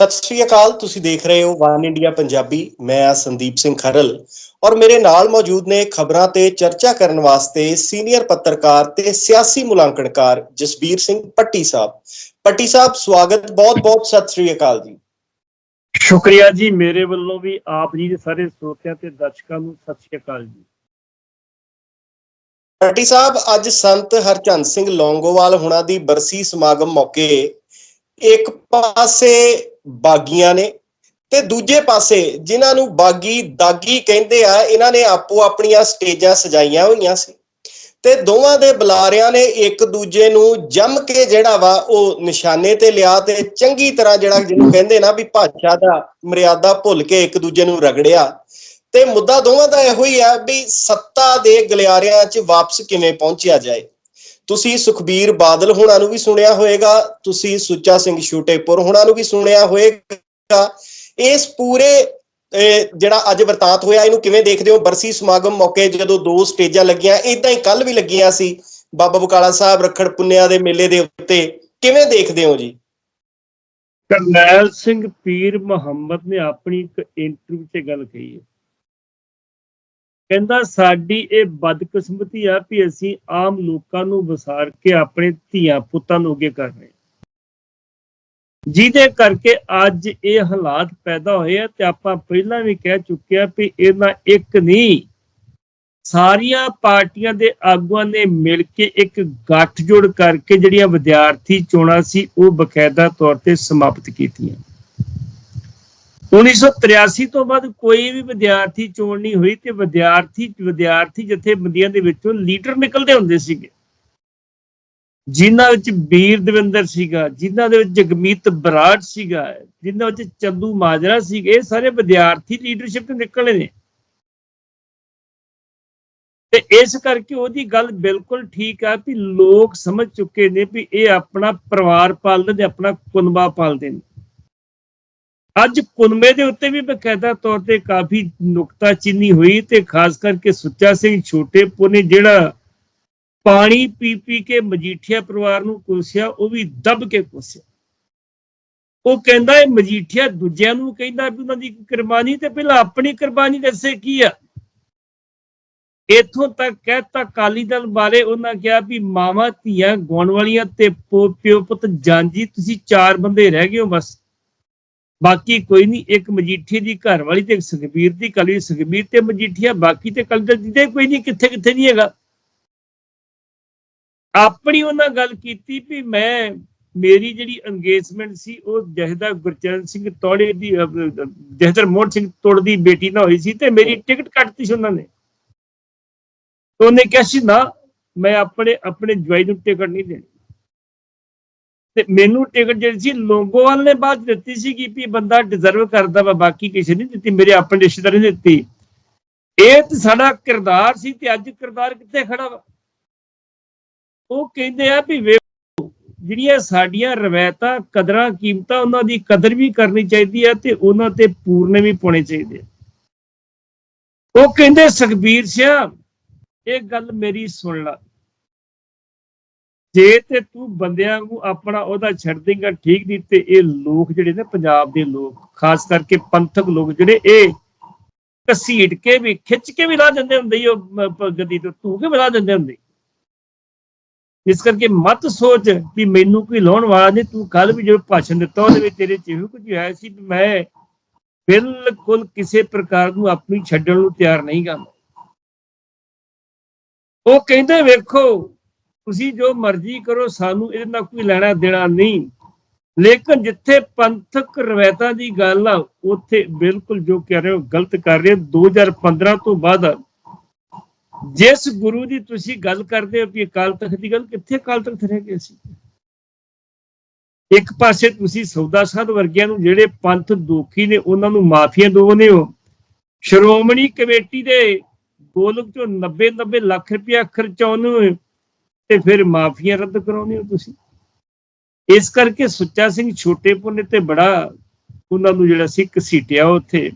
ਸਤਿ ਸ਼੍ਰੀ ਅਕਾਲ ਤੁਸੀਂ ਦੇਖ ਰਹੇ ਹੋ ਵਨ ਇੰਡੀਆ ਪੰਜਾਬੀ ਮੈਂ ਆ ਸੰਦੀਪ ਸਿੰਘ ਖਰਲ ਔਰ ਮੇਰੇ ਨਾਲ ਮੌਜੂਦ ਨੇ ਖਬਰਾਂ ਤੇ ਚਰਚਾ ਕਰਨ ਵਾਸਤੇ ਸੀਨੀਅਰ ਪੱਤਰਕਾਰ ਤੇ ਸਿਆਸੀ ਮੁਲਾਂਕਣਕਾਰ ਜਸਬੀਰ ਸਿੰਘ ਪੱਟੀ ਸਾਹਿਬ। ਪੱਟੀ ਸਾਹਿਬ ਸਵਾਗਤ ਬਹੁਤ-ਬਹੁਤ ਸਤਿ ਸ਼੍ਰੀ ਅਕਾਲ ਜੀ। ਸ਼ੁਕਰੀਆ ਜੀ ਮੇਰੇ ਵੱਲੋਂ ਵੀ ਆਪ ਜੀ ਦੇ ਸਾਰੇ ਸਰੋਤਿਆਂ ਤੇ ਦਰਸ਼ਕਾਂ ਨੂੰ ਸਤਿ ਸ਼੍ਰੀ ਅਕਾਲ ਜੀ। ਪੱਟੀ ਸਾਹਿਬ ਅੱਜ ਸੰਤ ਹਰਚੰਦ ਸਿੰਘ ਲੌਂਗੋਵਾਲ ਹੁਣਾਂ ਦੀ ਬਰਸੀ ਸਮਾਗਮ ਮੌਕੇ ਇੱਕ ਪਾਸੇ ਬਾਗੀਆਂ ਨੇ ਤੇ ਦੂਜੇ ਪਾਸੇ ਜਿਨ੍ਹਾਂ ਨੂੰ ਬਾਗੀ ਦਾਗੀ ਕਹਿੰਦੇ ਆ, ਇਹਨਾਂ ਨੇ ਆਪੋ ਆਪਣੀਆਂ ਸਟੇਜਾਂ ਸਜਾਈਆਂ ਹੋਈਆਂ ਸੀ ਤੇ ਦੋਵਾਂ ਦੇ ਬੁਲਾਰਿਆਂ ਨੇ ਇੱਕ ਦੂਜੇ ਨੂੰ ਜੰਮ ਕੇ ਜਿਹੜਾ ਵਾ ਉਹ ਨਿਸ਼ਾਨੇ ਤੇ ਲਿਆ ਤੇ ਚੰਗੀ ਤਰ੍ਹਾਂ ਜਿਹੜਾ ਜਿਹਨੂੰ ਕਹਿੰਦੇ ਨਾ ਵੀ ਭਾਸ਼ਾ ਦਾ ਮਰਿਆਦਾ ਭੁੱਲ ਕੇ ਇੱਕ ਦੂਜੇ ਨੂੰ ਰਗੜਿਆ ਤੇ ਮੁੱਦਾ ਦੋਵਾਂ ਦਾ ਇਹੋ ਹੀ ਆ ਵੀ ਸੱਤਾ ਦੇ ਗਲਿਆਰਿਆਂ 'ਚ ਵਾਪਸ ਕਿਵੇਂ ਪਹੁੰਚਿਆ ਜਾਏ। ਤੁਸੀਂ ਸੁਖਬੀਰ ਬਾਦਲ ਹੋਣਾ ਨੂੰ ਵੀ ਸੁਣਿਆ ਹੋਵੇਗਾ ਤੁਸੀਂ ਸੁੱਚਾ ਸਿੰਘ ਛੋਟੇਪੁਰ ਹੋਣਾ ਨੂੰ ਵੀ ਸੁਣਿਆ ਹੋਵੇਗਾ ਇਸ ਪੂਰੇ ਜਿਹੜਾ ਅੱਜ ਵਰਤਾਂਤ ਹੋਇਆ, ਇਹਨੂੰ ਕਿਵੇਂ ਦੇਖਦੇ ਹੋ? ਬਰਸੀ ਸਮਾਗਮ ਮੌਕੇ ਜਦੋਂ ਦੋ ਸਟੇਜਾਂ ਲੱਗੀਆਂ ਇਦਾਂ ਹੀ ਕੱਲ ਵੀ ਲੱਗੀਆਂ ਸੀ, ਬਾਬਾ ਬਕਾਲਾ ਸਾਹਿਬ ਰੱਖੜ ਪੁੰਨਿਆ ਦੇ ਮੇਲੇ ਦੇ ਉੱਤੇ। ਕਿਵੇਂ ਦੇਖਦੇ ਹੋ ਜੀ? ਕਰਨੈਲ ਸਿੰਘ ਪੀਰ ਮੁਹੰਮਦ ਨੇ ਆਪਣੀ ਇੱਕ ਇੰਟਰਵਿਊ 'ਚ ਗੱਲ ਕਹੀ ਹੈ। ਕਹਿੰਦਾ, ਸਾਡੀ ਇਹ ਬਦਕਿਸਮਤੀ ਆ ਵੀ ਅਸੀਂ ਆਮ ਲੋਕਾਂ ਨੂੰ ਵਸਾਰ ਕੇ ਆਪਣੇ ਧੀਆਂ ਪੁੱਤਾਂ ਨੂੰ ਅੱਗੇ ਕਰ ਰਹੇ ਜਿਹਦੇ ਕਰਕੇ ਅੱਜ ਇਹ ਹਾਲਾਤ ਪੈਦਾ ਹੋਏ ਆ ਤੇ ਆਪਾਂ ਪਹਿਲਾਂ ਵੀ ਕਹਿ ਚੁੱਕੇ ਆ ਵੀ ਇਹਨਾਂ ਇੱਕ ਨਹੀਂ, ਸਾਰੀਆਂ ਪਾਰਟੀਆਂ ਦੇ ਆਗੂਆਂ ਨੇ ਮਿਲ ਕੇ ਇੱਕ ਗੱਠਜੋੜ ਕਰਕੇ ਜਿਹੜੀਆਂ ਵਿਦਿਆਰਥੀ ਚੋਣਾਂ ਸੀ ਉਹ ਬਕਾਇਦਾ ਤੌਰ ਤੇ ਸਮਾਪਤ ਕੀਤੀਆਂ। 1983 ਤੋਂ ਬਾਅਦ ਕੋਈ ਵੀ ਵਿਦਿਆਰਥੀ ਚੋਣ ਨਹੀਂ ਹੋਈ ਤੇ ਵਿਦਿਆਰਥੀ ਵਿਦਿਆਰਥੀ ਜਥੇਬੰਦੀਆਂ ਦੇ ਵਿੱਚੋਂ ਲੀਡਰ ਨਿਕਲਦੇ ਹੁੰਦੇ ਸੀਗੇ। ਜਿਨ੍ਹਾਂ ਵਿੱਚ ਵੀਰ ਦਵਿੰਦਰ ਸੀਗਾ, ਜਿਨ੍ਹਾਂ ਦੇ ਵਿੱਚ ਜਗਮੀਤ ਬਰਾੜ ਸੀਗਾ, ਜਿਨ੍ਹਾਂ ਵਿੱਚ ਚੰਦੂ ਮਾਜਰਾ ਸੀਗੇ, ਇਹ ਸਾਰੇ ਵਿਦਿਆਰਥੀ ਲੀਡਰਸ਼ਿਪ ਤੋਂ ਨਿਕਲੇ ਨੇ। ਤੇ ਇਸ ਕਰਕੇ ਉਹਦੀ ਗੱਲ ਬਿਲਕੁਲ ਠੀਕ ਆ ਵੀ ਲੋਕ ਸਮਝ ਚੁੱਕੇ ਨੇ ਵੀ ਇਹ ਆਪਣਾ ਪਰਿਵਾਰ ਪਾਲਦੇ ਨੇ ਆਪਣਾ ਕੁਨਬਾ ਪਾਲਦੇ ਨੇ। ਅੱਜ ਕੁਨਮੇ ਦੇ ਉੱਤੇ ਵੀ ਬਕਾਇਦਾ ਤੌਰ ਤੇ ਕਾਫੀ ਨੁਕਤਾ ਚੀਨੀ ਹੋਈ ਤੇ ਖਾਸ ਕਰਕੇ ਸੁੱਚਾ ਸਿੰਘ ਛੋਟੇ ਨੇ ਜਿਹੜਾ ਪਾਣੀ ਪੀ ਪੀ ਕੇ ਮਜੀਠੀਆ ਪਰਿਵਾਰ ਨੂੰ ਕੋਸਿਆ, ਉਹ ਵੀ ਦਬ ਕੇ ਕੋਸਿਆ। ਉਹ ਕਹਿੰਦਾ ਇਹ ਮਜੀਠੀਆ ਦੂਜਿਆਂ ਨੂੰ ਕਹਿੰਦਾ ਵੀ ਉਹਨਾਂ ਦੀ ਕੁਰਬਾਨੀ ਤੇ ਪਹਿਲਾਂ ਆਪਣੀ ਕੁਰਬਾਨੀ ਦੱਸੇ ਕੀ ਆ। ਇਥੋਂ ਤੱਕ ਕਹਿਤਾ ਕਾਲੀ ਦਲ ਬਾਰੇ ਉਹਨਾਂ ਕਿਹਾ ਵੀ ਮਾਵਾਂ, ਧੀਆਂ ਗਾਉਣ ਵਾਲੀਆਂ ਤੇ ਪਿਓ ਪੁੱਤ ਜਾਂਜੀ ਤੁਸੀਂ ਚਾਰ ਬੰਦੇ ਰਹਿ ਗਏ ਹੋ ਬਸ। ਬਾਕੀ ਕੋਈ ਨਹੀਂ, ਇੱਕ ਮਜੀਠੀ ਦੀ ਘਰ ਵਾਲੀ ਤੇ ਇੱਕ ਸੁਖਬੀਰ ਦੀ ਕਲੀ ਸੁਖਬੀਰ ਤੇ ਮਜੀਠੀਆ, ਬਾਕੀ ਤੇ ਕਲੀ ਦੇ ਕੋਈ ਨਹੀਂ ਕਿੱਥੇ ਕਿੱਥੇ ਨਹੀਂ ਹੈਗਾ। ਆਪਣੀ ਉਹਨਾਂ ਗੱਲ ਕੀਤੀ ਵੀ ਮੈਂ, ਮੇਰੀ ਜਿਹੜੀ ਅੰਗੇਜਮੈਂਟ ਸੀ, ਉਹ ਜਹਦਾ ਗੁਰਚਰਨ ਸਿੰਘ ਤੋੜੇ ਦੀ ਜਹਦਰ ਮੋਹਨ ਸਿੰਘ ਤੋੜ ਦੀ ਬੇਟੀ ਨਾਲ ਹੋਈ ਸੀ ਤੇ ਮੇਰੀ ਟਿਕਟ ਕੱਟਤੀ ਸੀ ਉਹਨਾਂ ਨੇ। ਉਹਨੇ ਕਿਹਾ ਸੀ, ਨਾ, ਮੈਂ ਆਪਣੇ ਆਪਣੇ ਜਵਾਈ ਨੂੰ ਟਿਕਟ ਨਹੀਂ ਦੇਣੀ। ਤੇ ਮੈਨੂੰ ਟਿਕਟ ਜਿਹੜੀ ਸੀ ਲੋਂਗੋਵਾਲ ਨੇ ਬਾਅਦ ਦਿੱਤੀ ਸੀ ਕਿ ਵੀ ਬੰਦਾ ਡਿਜ਼ਰਵ ਕਰਦਾ ਵਾ, ਬਾਕੀ ਕਿਸੇ ਨਹੀਂ ਦਿੱਤੀ, ਮੇਰੇ ਆਪਣੇ ਰਿਸ਼ਤੇਦਾਰ ਨੇ ਦਿੱਤੀ। ਇਹ ਤੇ ਸਾਡਾ ਕਿਰਦਾਰ ਸੀ ਤੇ ਅੱਜ ਕਿਰਦਾਰ ਕਿੱਥੇ ਖੜਾ ਵਾ? ਉਹ ਕਹਿੰਦੇ ਆ ਵੀ ਜਿਹੜੀਆਂ ਸਾਡੀਆਂ ਰਵਾਇਤਾਂ, ਕਦਰਾਂ ਕੀਮਤਾਂ ਉਹਨਾਂ ਦੀ ਕਦਰ ਵੀ ਕਰਨੀ ਚਾਹੀਦੀ ਹੈ ਤੇ ਉਹਨਾਂ ਤੇ ਪੂਰਨੇ ਵੀ ਪਾਉਣੇ ਚਾਹੀਦੇ ਉਹ ਕਹਿੰਦੇ, ਸੁਖਬੀਰ ਸਿੰਘ ਇਹ ਗੱਲ ਮੇਰੀ ਸੁਣ ਲਾ। ਜੇ ਤੇ ਤੂੰ ਬੰਦਿਆਂ ਨੂੰ ਆਪਣਾ ਉਹਦਾ ਛੱਡ ਦੇਂਗਾ, ਠੀਕ ਨਹੀਂ ਤੇ ਇਹ ਲੋਕ ਜਿਹੜੇ ਨੇ ਪੰਜਾਬ ਦੇ ਲੋਕ, ਖਾਸ ਕਰਕੇ ਪੰਥਕ ਲੋਕ ਜਿਹੜੇ, ਇਹ ਘਸੀਟ ਕੇ ਵੀ, ਖਿੱਚ ਕੇ ਵੀ ਲਾ ਦਿੰਦੇ ਹੁੰਦੇ ਉਹ ਗੱਦੀ ਤੋਂ ਤੂੰ ਕੇ ਬਣਾ ਦਿੰਦੇ ਹੁੰਦੇ। ਇਸ ਕਰਕੇ ਮਤ ਸੋਚ ਵੀ ਮੈਨੂੰ ਕੋਈ ਲਾਉਣ ਵਾਲਾ ਨਹੀਂ, ਤੂੰ ਕੱਲ ਵੀ ਜੋ ਭਾਸ਼ਣ ਦਿੱਤਾ ਉਹਦੇ ਵਿੱਚ ਤੇਰੇ ਚ ਇਹੋ ਕੁਝ ਆਇਆ ਸੀ ਵੀ ਮੈਂ ਬਿਲਕੁਲ ਕਿਸੇ ਪ੍ਰਕਾਰ ਨੂੰ ਆਪਣੀ ਛੱਡਣ ਨੂੰ ਤਿਆਰ ਨਹੀਂ ਗਾ। ਉਹ ਕਹਿੰਦੇ ਵੇਖੋ ਤੁਸੀਂ ਜੋ ਮਰਜ਼ੀ ਕਰੋ, ਸਾਨੂੰ ਇਹਦੇ ਨਾਲ ਕੋਈ ਲੈਣਾ ਦੇਣਾ ਨਹੀਂ। ਲੇਕਿਨ ਜਿੱਥੇ ਪੰਥਕ ਰਵਾਇਤਾਂ ਦੀ ਗੱਲ ਆ, ਉੱਥੇ ਬਿਲਕੁਲ ਜੋ ਕਹਿ ਰਹੇ ਹੋ, ਗਲਤ ਕਰ ਰਹੇ 2015 ਤੋਂ ਬਾਅਦ ਜਿਸ ਗੁਰੂ ਦੀ ਤੁਸੀਂ ਗੱਲ ਕਰਦੇ ਹੋ ਕਿ ਅਕਾਲ ਤਖਤ ਦੀ ਗੱਲ, ਕਿੱਥੇ ਅਕਾਲ ਤਖਤ ਰਹਿ ਗਏ ਸੀ? ਇੱਕ ਪਾਸੇ ਤੁਸੀਂ ਸੌਦਾ ਸਾਧ ਵਰਗਿਆਂ ਨੂੰ ਜਿਹੜੇ ਪੰਥ ਦੋਖੀ ਨੇ, ਉਹਨਾਂ ਨੂੰ ਮਾਫੀਆਂ ਦੋਵਨੇ ਹੋ। ਸ਼੍ਰੋਮਣੀ ਕਮੇਟੀ ਦੇ ਗੋਲਕ ਚੋਂ 90 90 ਲੱਖ ਰੁਪਇਆ ਖਰਚਾਉਣ ਤੇ ਫਿਰ ਮਾਫੀਆਂ ਰੱਦ ਕਰਾਉਂਦੇ ਹੋ ਤੁਸੀਂ? ਇਸ ਕਰਕੇ ਸੁੱਚਾ ਸਿੰਘ ਛੋਟੇ ਪੁੰਨੇ ਤੇ ਬੜਾ ਉਹਨਾਂ ਨੂੰ ਜਿਹੜਾ ਸੀ ਘਸੀਟਿਆ ਉੱਥੇ।